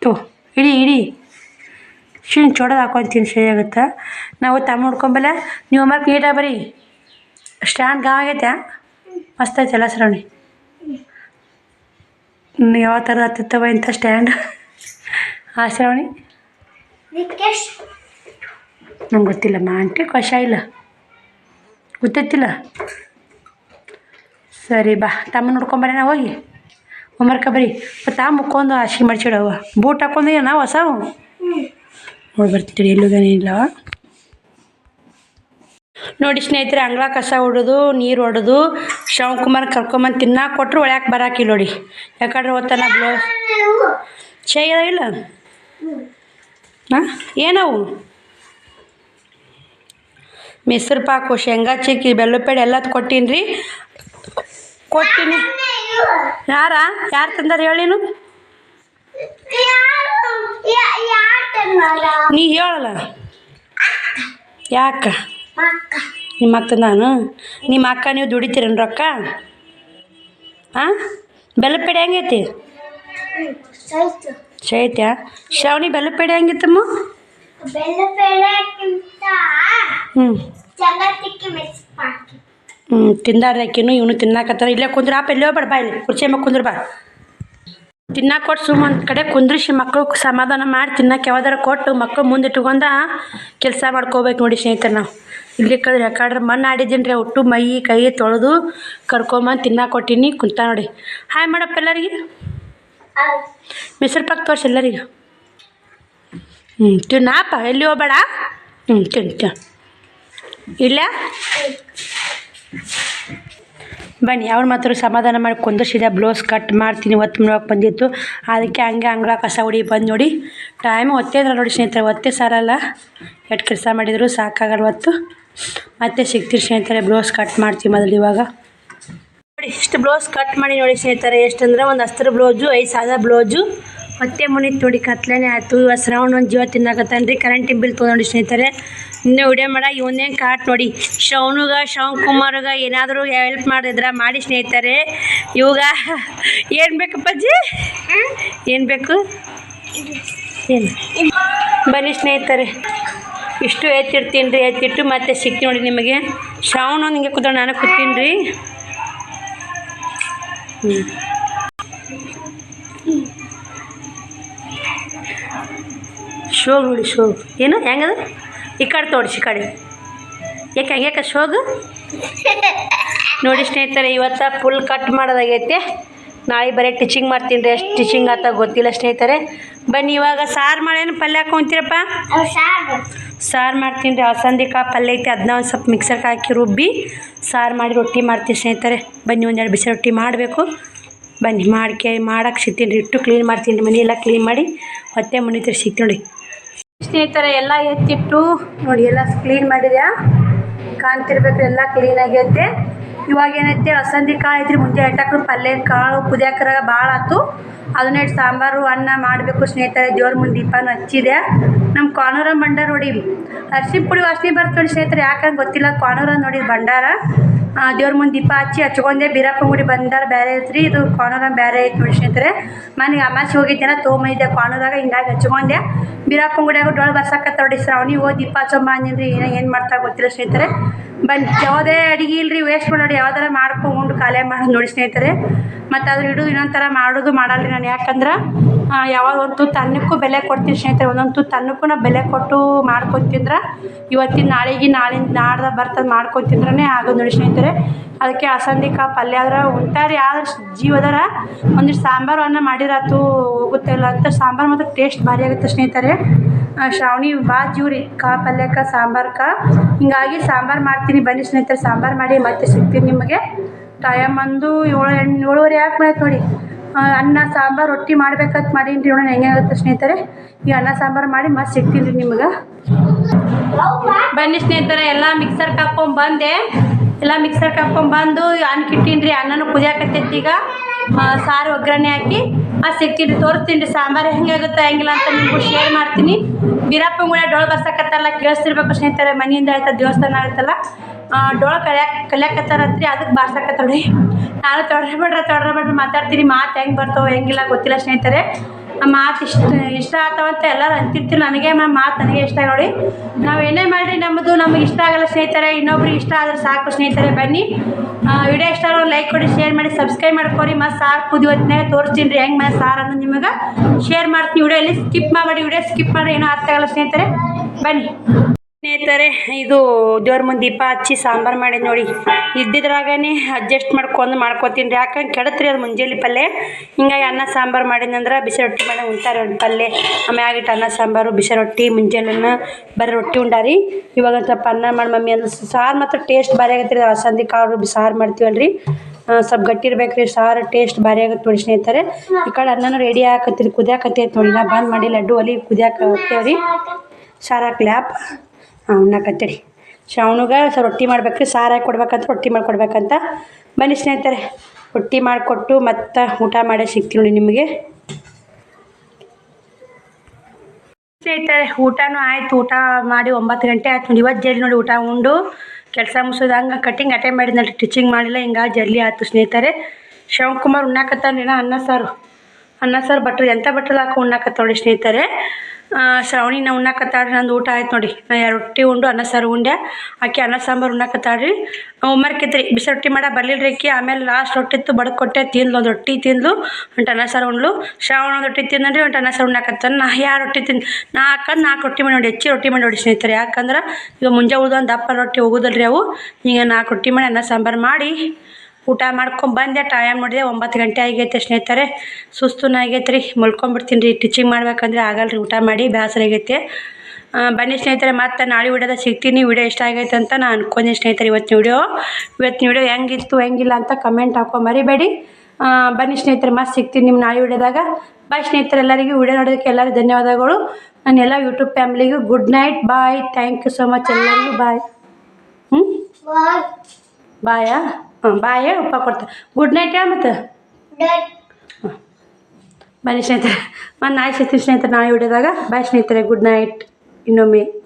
ತೋ ಇಡಿ ಇಡಿ. ಶಿನ್ ಚೊಡೋದು ಹಾಕೊಂತೀನಿ ಸರಿ ಆಗುತ್ತಾ ನಾವು ತಮ್ಮ ನೋಡ್ಕೊಂಬಲ್ಲ. ನೀವು ಅಮ್ಮ ನೀಟಾಗಿ ಬರೀ. ಸ್ಟ್ಯಾಂಡ್ ಗಾವ್ ಆಗೈತೆ ಮಸ್ತ್ ಐತಲ್ಲ ಶ್ರಾವಣಿ ಹ್ಮ್, ಯಾವ ಥರ ಹತ್ತಿತ್ತವ ಇಂಥ ಸ್ಟ್ಯಾಂಡ್? ಆ ಶ್ರವಣಿ ನಂಗೆ ಗೊತ್ತಿಲ್ಲಮ್ಮ. ಆಂಟಿ ಕಷ ಇಲ್ಲ. ಗೊತ್ತೈತಿಲ್ಲ ಸರಿ ಬಾ, ತಮ್ಮ ನೋಡ್ಕೊಂಬರೋಣ ಹೋಗಿ. ಒಮ್ಮರ್ಕ ಬರ್ರಿ ಮತ್ತು ಆ ಮುಕ್ಕೊಂದು ಹಾಸಿಗೆ ಮಡ್ಚಿಡವ ಬೂಟ್ ಹಾಕೊಂಡು ನಾವು ಹೊಸವು ನೋಡಿ ಬರ್ತೀವಿ ಇಲ್ಲ. ನೋಡಿ ಸ್ನೇಹಿತರೆ, ಅಂಗಳ ಕಸ ಹೊಡೋದು ನೀರು ಹೊಡೋದು ಶಿವಕುಮಾರ್ ಕರ್ಕೊಂಬಂದು ತಿನ್ನಕ್ಕೆ ಕೊಟ್ಟರು ಒಳ್ಯಾಕೆ ಬರಾಕಿಲ್ಲ ನೋಡಿ. ಯಾಕಂದ್ರೆ ಓದ್ತಾನ ಬ್ಲೌಸ್ ಚೈ ಇಲ್ಲ? ಹಾಂ, ಏನವು? ಮೆಸ್ರು ಪಾಕು ಶೇಂಗಾ ಚಿಕ್ಕಿ ಬೆಲ್ಲಪೇಡೆ ಎಲ್ಲ ಕೊಟ್ಟೀನಿ ರೀ ಕೊಟ್ಟಿನಿ. ಯಾರ? ಯಾರು ತಂದಾರ ಹೇಳಿನು ನೀ ಹೇಳಲ್ಲ? ಯಾಕ? ನಿಮ್ಮ ಅಕ್ಕ ನಾನು ನಿಮ್ಮ ಅಕ್ಕ ನೀವು ದುಡಿತೀರೇನು ರೊಕ್ಕ? ಹಾಂ ಬೆಲ್ಲಪೇಡೆ ಹೆಂಗೈತಿ? ಶೈತ್ಯ ಶ್ರಾವಣಿ ಬೆಲ್ಲಪೇಡೆ ಹೆಂಗಿತ್ತಮ್ಮ? ಬೆಲ್ಲ ಬೇಳೆಕ್ಕಿಂತ ಹ್ಞೂ ತಿಂದಾರ್ದಾಕಿನು ಇವನು ತಿನ್ನಾಕತ್ತಾರ ಇಲ್ಲೇ ಕುಂದ್ರ ಆಪ ಇಲ್ಲೇ ಬಾ ಇಲ್ಲಿ. ಕುರ್ಚಿ ಮೇಲೆ ಕುಂದ್ರ ಬಾ. ತಿನ್ನಾಕ ಕೊಟ್ಟು ಸುಮ್ಮ ಒಂದು ಕಡೆ ಕುಂದ್ರಿಸಿ ಮಕ್ಕಳು ಸಮಾಧಾನ ಮಾಡಿ ತಿನ್ನಕ್ಕೆ ಯಾವ್ದಾರ ಕೊಟ್ಟು ಮಕ್ಕಳು ಮುಂದೆ ಇಟ್ಕೊಂಡ ಕೆಲಸ ಮಾಡ್ಕೋಬೇಕು ನೋಡಿ ಸ್ನೇಹಿತರೆ ನಾವು. ಇಲ್ಲಿ ಕದ್ರೆ ಯಾಕಂದ್ರೆ ಮಣ್ಣು ಆಡಿದ್ದೀನಿ ರೀ ಒಟ್ಟು ಮೈ ಕೈ ತೊಳೆದು ಕರ್ಕೊಂಬಂದು ತಿನ್ನಾಕ ಕೊಟ್ಟಿನಿ. ಕುಂತ ನೋಡಿ. ಹಾಯ್ ಮಾಡಪ್ಪ ಎಲ್ಲರಿಗೆ? ಮೆಸರು ಪಾಕ್ ತೋರ್ಸಿ ಎಲ್ಲರಿಗೆ. ಹ್ಞೂ ತಿನ್ನಪ್ಪ ಎಲ್ಲಿ ಹೋಗ್ಬೇಡ? ಹ್ಞೂ ತಿನ್ ತಿನ್ ಇಲ್ಲ? ಬನ್ನಿ, ಅವ್ರ ಮಾತ್ರ ಸಮಾಧಾನ ಮಾಡಿ ಕುಂದರ್ಸಿದ ಬ್ಲೌಸ್ ಕಟ್ ಮಾಡ್ತೀನಿ, ಒತ್ತು ಮಾಡೋಕೆ ಬಂದಿತ್ತು. ಅದಕ್ಕೆ ಹಂಗೆ ಅಂಗಳ ಕಸ ಹೊಡಿ, ಬಂದು ನೋಡಿ. ಟೈಮ್ ಒತ್ತೇದ್ರ ನೋಡಿ ಸ್ನೇಹಿತರೆ, ಒತ್ತೆ ಸಾರಲ್ಲ ಎಷ್ಟು ಕೆಲಸ ಮಾಡಿದ್ರು ಸಾಕಾಗಲ್ಲ ಹೊತ್ತು ಮತ್ತೆ ಸಿಗ್ತೀರಿ ಸ್ನೇಹಿತರೆ, ಬ್ಲೌಸ್ ಕಟ್ ಮಾಡ್ತೀವಿ ಮೊದಲು ಇವಾಗ. ನೋಡಿ, ಇಷ್ಟು ಬ್ಲೌಸ್ ಕಟ್ ಮಾಡಿ ನೋಡಿ ಸ್ನೇಹಿತರೆ, ಎಷ್ಟಂದ್ರೆ ಒಂದು ಹಸ್ತ್ರ ಬ್ಲೌಸು, ಐದು ಸಾದಾ ಬ್ಲೌಸು. ಮತ್ತೆ ಮುನಿ ತೋಡಿ ಕತ್ಲೇನೆ ಆಯ್ತು. ಇವತ್ತು ಶ್ರಾವಣ ಒಂದು ಜೀವ ತಿನ್ನಕತ್ತಾನ್ರಿ. ಕರೆಂಟಿನ ಬಿಲ್ ತೊಗೊಂಡು ಸ್ನೇಹಿತರೆ, ಇನ್ನೂ ವಿಡಿಯೋ ಮಾಡ ಇವನ್ನೇನು ಕಾಟ್ ನೋಡಿ. ಶ್ರವಣಗ ಶ್ರವಣ್ ಕುಮಾರ್ಗ ಏನಾದರೂ ಹೆಲ್ಪ್ ಮಾಡಿದ್ರ ಮಾಡಿ ಸ್ನೇಹಿತರೆ. ಇವಾಗ ಏನು ಬೇಕಪ್ಪಾಜಿ ಏನು ಬೇಕು? ಏನು? ಬನ್ನಿ ಸ್ನೇಹಿತರೆ. ಇಷ್ಟು ಎತ್ತಿರ್ತೀನಿ ರೀ ಎತ್ತಿಟ್ಟು ಮತ್ತೆ ಸಿಕ್ತಿ ನೋಡಿ ನಿಮಗೆ. ಶ್ರಾವಣ ಹಿಂಗೆ ಕೂತ್ಕೊಂಡು ನಾನು ಕೂತೀನಿ ರೀ ಹ್ಞೂ ಶೋಗ್ ನೋಡಿ ಶೋಗ್. ಏನು? ಹೆಂಗದ? ಈ ಕಡೆ ತೋಡಿಸಿ ಈ ಕಡೆ. ಯಾಕೆ ಹಂಗ್ಯಾಕೆ ಶೋಗು? ನೋಡಿ ಸ್ನೇಹಿತರೆ ಇವತ್ತು ಫುಲ್ ಕಟ್ ಮಾಡೋದಾಗೈತೆ. ನಾಳೆ ಬರೀ ಟಿಚಿಂಗ್ ಮಾಡ್ತೀನಿ ರೀ. ಎಷ್ಟು ಟಿಚಿಂಗ್ ಆತ ಗೊತ್ತಿಲ್ಲ ಸ್ನೇಹಿತರೆ. ಬನ್ನಿ ಇವಾಗ ಸಾರು ಮಾಡೇನು ಪಲ್ಯ ಹಾಕೊಂತೀರಪ್ಪ ಸಾರು. ಮಾಡ್ತೀನಿ ರೀ. ಅಲಸಂದಿಕಾಯಿ ಪಲ್ಯ ಐತೆ ಅದನ್ನ ಒಂದು ಸ್ವಲ್ಪ ಮಿಕ್ಸರ್ಗೆ ಹಾಕಿ ರುಬ್ಬಿ ಸಾರು ಮಾಡಿ ರೊಟ್ಟಿ ಮಾಡ್ತೀನಿ ಸ್ನೇಹಿತರೆ. ಬನ್ನಿ ಒಂದೆರಡು ಬಿಸಿ ರೊಟ್ಟಿ ಮಾಡಬೇಕು. ಬನ್ನಿ ಮಾಡ್ಕೆ ಮಾಡಕ್ಕೆ ಸಿಗ್ತೀನಿ ರೀ. ಇಟ್ಟು ಕ್ಲೀನ್ ಮಾಡ್ತೀನಿ ರೀ. ಮನೆ ಎಲ್ಲ ಕ್ಲೀನ್ ಮಾಡಿ ಹೊತ್ತೆ ಮುನಿತೀರಿ ಸಿಗ್ತೀನಿ ನೋಡಿ. ಸ್ನೇಹಿತರೆ ಎಲ್ಲ ಎತ್ತಿಟ್ಟು ನೋಡಿ ಎಲ್ಲ ಕ್ಲೀನ್ ಮಾಡಿದ್ಯಾ? ಕಾಣ್ತಿರ್ಬೇಕು ಎಲ್ಲ ಕ್ಲೀನ್ ಆಗೈತೆ ಇವಾಗ ಏನೈತಿ ಅಲಸಂದಿ ಕಾಳು ಐತ್ರಿ, ಮುಂಜಾನೆ ಎಟ್ಟಾಕ್ರು ಪಲ್ಯ ಕಾಳು ಕುದಿಯಾಕ್ರ ಭಾಳ ಆತು. ಅದನ್ನ ಸಾಂಬಾರು, ಅನ್ನ ಮಾಡಬೇಕು ಸ್ನೇಹಿತರೆ, ದೇವ್ರ ಮುಂದೆ ದೀಪನ ಹಚ್ಚಿದೆ. ನಮ್ಮ ಕಾನೂರ ಬಂಡಾರ ನೋಡಿ. ಅರ್ಶಿನ ಪುಡಿ ವಾಸನೆ ಬರ್ತದೆ ನೋಡಿ ಸ್ನೇಹಿತರೆ ಯಾಕಂದ್ರೆ ಗೊತ್ತಿಲ್ಲ ಕಾನೂರ ನೋಡಿ ಭಂಡಾರ. ದೇವ್ರ ಮುಂದೆ ದೀಪ ಹಚ್ಚಿ ಹಚ್ಕೊಂಡೆ, ಬೀರಪ್ಪ ಗುಡಿ ಬಂದಾರ ಬೇರೆ ಐತ್ರಿ, ಇದು ಕಾನೂರ ಬೇರೆ ಐತೆ ನೋಡಿ ಸ್ನೇಹಿತರೆ. ಮನೆಗೆ ಅಮಾಸಿ ಹೋಗಿದ್ದೆನ ತೊಗೊಂಬಂದಿದ್ದೆ ಕಾನೂರಾಗ ಹಿಂಗಾಗಿ ಹಚ್ಕೊಂಡೆ. ಬೀರಪ್ಪ ಗುಡಿಯಾಗ ಡೊಳ್ಳು ಬರ್ಸಕ್ಕೆ ನೋಡಿ ಶ್ರಾವಣಿ ಹೋಗಿ ದೀಪ ಹಚ್ಚೊಂಬ ಅಂದ್ರಿ ಏನೋ ಏನು ಮಾಡ್ತಾ ಗೊತ್ತಿಲ್ಲ ಸ್ನೇಹಿತರೆ. ಬಂದು ಯಾವುದೇ ಅಡಿಗೆ ಇಲ್ರಿ. ಯಾವ್ದಾರ ಮಾಡ್ಕೊಂಡು ಖಾಲಿ ಮಾಡೋದು ನೋಡಿ ಸ್ನೇಹಿತರೆ. ಮತ್ತು ಅದ್ರ ಹಿಡಿದು ಇನ್ನೊಂದು ಥರ ಮಾಡೋದು ಮಾಡಲ್ರಿ ನಾನು. ಯಾಕಂದ್ರೆ ಯಾವಾಗ ಒಂದು ತುತ್ತು ಬೆಲೆ ಕೊಡ್ತೀನಿ ಸ್ನೇಹಿತರೆ. ಒಂದೊಂದು ತುತ್ತು ಅನ್ನಕ್ಕೂ ನಾ ಬೆಲೆ ಕೊಟ್ಟು ಮಾಡ್ಕೊತಿದ್ರೆ, ಇವತ್ತಿನ ನಾಳೆಗೆ ನಾಳಿನ ನಾಡ್ದ ಬರ್ತದೆ ಮಾಡ್ಕೊಂಡು ತಿಂದ್ರೆ ಆಗೋದು ನೋಡಿ ಸ್ನೇಹಿತರೆ. ಅದಕ್ಕೆ ಅಸಂದಿಕ ಪಲ್ಯ ಆದ್ರೆ ಉಂಟಾರಿ. ಆದ್ರೆ ಜೀವದರ ಒಂದಿಷ್ಟು ಸಾಂಬಾರು ಅನ್ನ ಮಾಡಿರತ್ತು ಹೋಗುತ್ತೆ ಇಲ್ಲ ಅಂತ ಸಾಂಬಾರು ಮಾತ್ರ ಟೇಸ್ಟ್ ಭಾರಿ ಆಗುತ್ತೆ ಸ್ನೇಹಿತರೆ. ಶ್ರಾವಣಿ ಭಾಳ ಜೀವ್ರಿ. ಕಾ ಪಲ್ಯಕ್ಕೆ ಸಾಂಬಾರ್ಕ ಹಿಂಗಾಗಿ ಸಾಂಬಾರು ಮಾಡ್ತೀನಿ. ಬನ್ನಿ ಸ್ನೇಹಿತರೆ, ಸಾಂಬಾರು ಮಾಡಿ ಮತ್ತೆ ಸಿಗ್ತೀನಿ ನಿಮಗೆ. ಟೈಮ್ ಅಂದು ಏಳು ಎಂಟು ಏಳುವರೆ ಯಾಕೆ ಮಾಡೈತೆ ನೋಡಿ ಅನ್ನ, ಸಾಂಬಾರು ರೊಟ್ಟಿ ಮಾಡ್ಬೇಕಂತ ಮಾಡೀನಿ ರೀ ನೋಡೋಣ, ಹೆಂಗೆ ಸ್ನೇಹಿತರೆ. ಈ ಅನ್ನ, ಸಾಂಬಾರು ಮಾಡಿ ಮತ್ತೆ ಸಿಗ್ತೀನಿ ರೀ ನಿಮ್ಗೆ. ಬನ್ನಿ ಸ್ನೇಹಿತರೆ, ಎಲ್ಲ ಮಿಕ್ಸರ್ ಬಂದೆ. ಎಲ್ಲ ಮಿಕ್ಸರ್ ಹಾಕ್ಕೊಂಡ್ ಬಂದು ಅನ್ನಕ್ಕೆ ಇಟ್ಟೀನಿ ರೀ, ಅನ್ನನೂ ಕುದಿಯಾಕತ್ತೈತಿ ಈಗ. ಸಾರು ಒಗ್ಗರಣೆ ಹಾಕಿ. ಆ ಸಿಗ್ತೀನಿ ತೋರಿಸ್ತೀನಿ ರೀ ಸಾಂಬಾರು ಹೆಂಗಾಗುತ್ತೆ ಹೆಂಗಿಲ್ಲ ಅಂತ ನಿಮಗೂ ಶೇರ್ ಮಾಡ್ತೀನಿ. ಬೀರಪ್ಪ ಕೂಡ ಡೋಳು ಬರ್ಸಕತ್ತಲ್ಲ ಕೇಳಿಸ್ತಿರ್ಬೇಕು ಸ್ನೇಹಿತರೆ, ಮನೆಯಿಂದ ಆಯ್ತಾ ದೇವಸ್ಥಾನ ಆಗುತ್ತಲ್ಲ ಡೋಳ ಕಲಿಯಾಕ ಕಲ್ಯಾಕತ್ತಾರತ್ರಿ ಅದಕ್ಕೆ ಬಾರ್ಸಕತ್ತವ್ರಿ ನಾನು ತೊಡ್ರೆ ಬಿಡ್ರೆ ತೊಡ್ರೆ ಬಿಡ್ರಿ ಮಾತಾಡ್ತೀನಿ, ಮಾತು ಹೆಂಗೆ ಬರ್ತವೆ ಹೆಂಗಿಲ್ಲ ಗೊತ್ತಿಲ್ಲ ಸ್ನೇಹಿತರೆ. ಆ ಮಾತು ಇಷ್ಟ ಇಷ್ಟ ಆಗ್ತಾವಂತ ಎಲ್ಲರೂ ಅಂತಿರ್ತೀವಿ ನನಗೆ ಮ್ಯಾಮ್ ಮಾತು ನನಗೆ ಇಷ್ಟ ನೋಡಿ. ನಾವು ಏನೇ ಮಾಡಿರಿ ನಮ್ಮದು ನಮಗೆ ಇಷ್ಟ ಆಗಲ್ಲ ಸ್ನೇಹಿತರೆ, ಇನ್ನೊಬ್ರಿಗೆ ಇಷ್ಟ ಆದರೆ ಸಾಕು ಸ್ನೇಹಿತರೆ, ಬನ್ನಿ. ವಿಡಿಯೋ ಇಷ್ಟ ಲೈಕ್ ಕೊಡಿ ಶೇರ್ ಮಾಡಿ ಸಬ್ಸ್ಕ್ರೈಬ್ ಮಾಡ್ಕೊರಿ. ಮತ್ತು ಸಾರು ಕುದಿವತ್ತಿನಾಗ ತೋರಿಸ್ತೀನಿ ರೀ. ಹೆಂಗೆ ಮತ್ತೆ ಸಾರು ಅನ್ನೋದು ನಿಮಗೆ. ಶೇರ್ ಮಾಡ್ತೀನಿ ವಿಡಿಯೋಲಿ. ಸ್ಕಿಪ್ ಮಾಡಿ ವಿಡಿಯೋ ಸ್ಕಿಪ್ ಮಾಡಿ ಏನೋ ಅರ್ಥ ಆಗಲ್ಲ ಸ್ನೇಹಿತರೆ. ಬನ್ನಿ. ಸ್ನೇಹಿತರೆ, ಇದು ದೇವ್ರ ಮುಂದೆ ದೀಪ ಹಚ್ಚಿ ಸಾಂಬಾರು ಮಾಡಿದ್ ನೋಡಿ. ಇದ್ದಿದ್ರಾಗನೇ ಅಡ್ಜಸ್ಟ್ ಮಾಡ್ಕೊಂಡು ಮಾಡ್ಕೊತೀನಿ. ಯಾಕಂದ್ರೆ ಕೆಡತ್ರಿ ಅದು ಮುಂಜಾನೆ ಪಲ್ಯ ಹಿಂಗಾಗಿ ಅನ್ನ ಸಾಂಬಾರು ಮಾಡಿದ್ನಂದ್ರೆ ಬಿಸಿ ರೊಟ್ಟಿ ಮಾಡಿ ಉಣ್ತಾರೆ ಒಂದು ಆಮೇಲೆ ಇಟ್ಟು ಅನ್ನ ಸಾಂಬಾರು, ಬಿಸಿ ರೊಟ್ಟಿ, ಮುಂಜಾನೆನ ಬರೀ ರೊಟ್ಟಿ ಉಂಡಾರಿ. ಇವಾಗ ಸ್ವಲ್ಪ ಅನ್ನ ಮಾಡಿ ಮಮ್ಮಿ ಅಂದ್ರೆ ಸಾರು ಮಾತ್ರ ಟೇಸ್ಟ್ ಭಾರಿ ಆಗತ್ತೆ ರೀ ಅಲಸಂದಿ ಕಾಳು ಸಾರು ಮಾಡ್ತೀವಲ್ರಿ. ಸ್ವಲ್ಪ ಗಟ್ಟಿ ರೀ ಸಾರು ಟೇಸ್ಟ್ ಭಾರಿ ಆಗುತ್ತೆ ನೋಡಿ ಸ್ನೇಹಿತರೆ. ಈ ಕಡೆ ಅನ್ನನೂ ರೆಡಿ ಹಾಕತ್ತೀರಿ. ಕುದಿಯಾಕತ್ತೈತೆ ನೋಡಿ. ಬಂದ್ ಮಾಡಿ ಲಡ್ಡು ಒಲಿ ಕುದಿಯಾಕ ಹಾಕ್ತೇವ್ರಿ ಸಾರು ಹಾಕ್ಲ್ಯಾಪ್ ಹಾಂ ಉಣ್ಣಾಕತ್ತೀರಿ ಶ್ರಾವಣಿಗೆ ಸ್ವಲ್ಪ ರೊಟ್ಟಿ ಮಾಡ್ಬೇಕು ರೀ ಸಾರು ಹಾಕಿ ಕೊಡ್ಬೇಕಂತ ರೊಟ್ಟಿ ಮಾಡಿಕೊಡ್ಬೇಕಂತ. ಬನ್ನಿ ಸ್ನೇಹಿತರೆ, ರೊಟ್ಟಿ ಮಾಡಿಕೊಟ್ಟು ಮತ್ತೆ ಊಟ ಮಾಡಿ ಸಿಗ್ತೀನಿ ನೋಡಿ ನಿಮಗೆ. ಸ್ನೇಹಿತರೆ, ಊಟನೂ ಆಯಿತು, ಊಟ ಮಾಡಿ ಒಂಬತ್ತು ಗಂಟೆ ಆಯ್ತು ನೋಡಿ, ಇವತ್ತು ಜಲ್ದಿ ನೋಡಿ ಊಟ ಉಂಡು. ಕೆಲಸ ಮುಗಿಸೋದು ಹಂಗೆ ಕಟ್ಟಿಂಗ್ ಅಟೆಂಡ್ ಮಾಡಿದ್ನಲ್ಲ ಟೀಚಿಂಗ್ ಮಾಡಿಲ್ಲ ಹಿಂಗೆ ಜಲ್ದಿ ಆಯ್ತು ಸ್ನೇಹಿತರೆ. ಶಿವಕುಮಾರ್ ಉಣ್ಣಾಕತ್ತಾನೇನ ಅನ್ನ ಸಾರು. ಅನ್ನ ಸಾರು, ಬಟ್ರು ಎಂಥ ಬಟ್ರಲ್ಲಿ ಹಾಕಿ ಉಣ್ಣಾಕತ್ತ ನೋಡಿ ಸ್ನೇಹಿತರೆ. ಶ್ರಾವಣಿ ನಾ ಉಣ್ಣಾಕತ್ತಾಳ್ರಿ ನಂದು ಊಟ ಆಯ್ತು ನೋಡಿ ನಾ ರೊಟ್ಟಿ ಉಂಡು, ಅನ್ನ ಸಾರು ಉಂಡೆ. ಆಕೆ ಅನ್ನ ಸಾಂಬಾರು ಉಣ್ಣಾಕತ್ತಾಳ್ರಿ ಉಮ್ಮರ್ಕಿತ್ರಿ ಬಿಸಿ ರೊಟ್ಟಿ ಮಾಡ ಬರ್ಲಿಲ್ರಿ ಆಕಿ. ಆಮೇಲೆ ಲಾಸ್ಟ್ ರೊಟ್ಟಿ ಇತ್ತು ಬಡಕ್ ಕೊಟ್ಟೆ, ತಿಂದ್ಲು, ಒಂದು ರೊಟ್ಟಿ ತಿಂದ್ಲು ಒಂಟು ಅನ್ನ ಸಾರು ಉಂಡ್ಲು. ಶ್ರಾವಣ ಒಂದು ರೊಟ್ಟಿ ತಿಂದ್ರಿ ಒಂಟು ಅನ್ನ ಸಾರು ಉಣ್ಣಾಕತ್ತಾನ ನಾ ಯಾರು ರೊಟ್ಟಿ ತಿಂದು ನಾಲ್ಕಂದು ನಾಲ್ಕು ರೊಟ್ಟಿ ಮಾಡಿ ನೋಡಿ, ಹೆಚ್ಚಿ ರೊಟ್ಟಿ ಮಾಡಿ ನೋಡಿ ಸ್ನೇಹಿತರೆ. ಯಾಕಂದ್ರೆ, ಈಗ ಮುಂಜಾನೆ ಉಳ್ದು ಒಂದು ದಪ್ಪ ರೊಟ್ಟಿ ಹೋಗೋದಲ್ರಿ ಅವು. ಈಗ ನಾಲ್ಕು ರೊಟ್ಟಿ ಮಾಡಿ, ಅನ್ನ ಸಾಂಬಾರು ಮಾಡಿ. ಊಟ ಮಾಡ್ಕೊಂಡು ಬಂದೆ ಟೈಮ್ ನೋಡಿದೆ ಒಂಬತ್ತು ಗಂಟೆ ಆಗೈತೆ ಸ್ನೇಹಿತರೆ. ಸುಸ್ತುನ ಆಗೈತೆ ರೀ ಮಲ್ಕೊಂಡ್ಬಿಡ್ತೀನಿ ರೀ. ಟೀಚಿಂಗ್ ಮಾಡ್ಬೇಕಂದ್ರೆ ಆಗಲ್ಲ ರೀ ಊಟ ಮಾಡಿ ಬೇಸರ ಆಗೈತೆ. ಬನ್ನಿ ಸ್ನೇಹಿತರೆ ಮತ್ತೆ ನಾಳೆ ವಿಡಿಯೋದಾಗ ಸಿಗ್ತೀನಿ. ವಿಡಿಯೋ ಇಷ್ಟ ಆಗೈತೆ ಅಂತ ನಾನು ಅನ್ಕೊಂಡೆ ಸ್ನೇಹಿತರೆ ಇವತ್ತಿನ ವಿಡಿಯೋ ಇವತ್ತಿನ ವಿಡಿಯೋ ಹೆಂಗಿತ್ತು ಹೆಂಗಿಲ್ಲ ಅಂತ ಕಮೆಂಟ್ ಹಾಕೋ ಮರಿಬೇಡಿ. ಬನ್ನಿ ಸ್ನೇಹಿತರೆ ಮತ್ತೆ ಸಿಗ್ತೀನಿ ನಿಮ್ಮ ನಾಳೆ ವಿಡಿಯೋದಾಗ ಬಾಯ್ ಸ್ನೇಹಿತರೆ ಎಲ್ಲರಿಗೂ ವಿಡಿಯೋ ನೋಡೋದಕ್ಕೆ ಎಲ್ಲರಿಗೂ ಧನ್ಯವಾದಗಳು. ನನ್ನ ಎಲ್ಲ YouTube ಫ್ಯಾಮಿಲಿಗೂ good night bye thank you so much ಎಲ್ಲರಿಗೂ ಬಾಯ್ ಹ್ಞೂ ಬಾಯಾ ಹಾಂ ಹೇಳಿ ಉಪ್ಪ ಕೊಡ್ತಾರೆ ಗುಡ್ ನೈಟ್ ಹೇಳ ಮತ್ತು. Dead. ಬನ್ನಿ ಸ್ನೇಹಿತರೆ. ಮತ್ತು ನಾಳೆ ಸಿಗ್ತೀನಿ ಸ್ನೇಹಿತರೆ ನಾಳೆ ವಿಡಿಯೋದಾಗ. ಬಾಯ್ ಸ್ನೇಹಿತರೆ ಗುಡ್ ನೈಟ್ ಇನ್ನೊಮ್ಮೆ.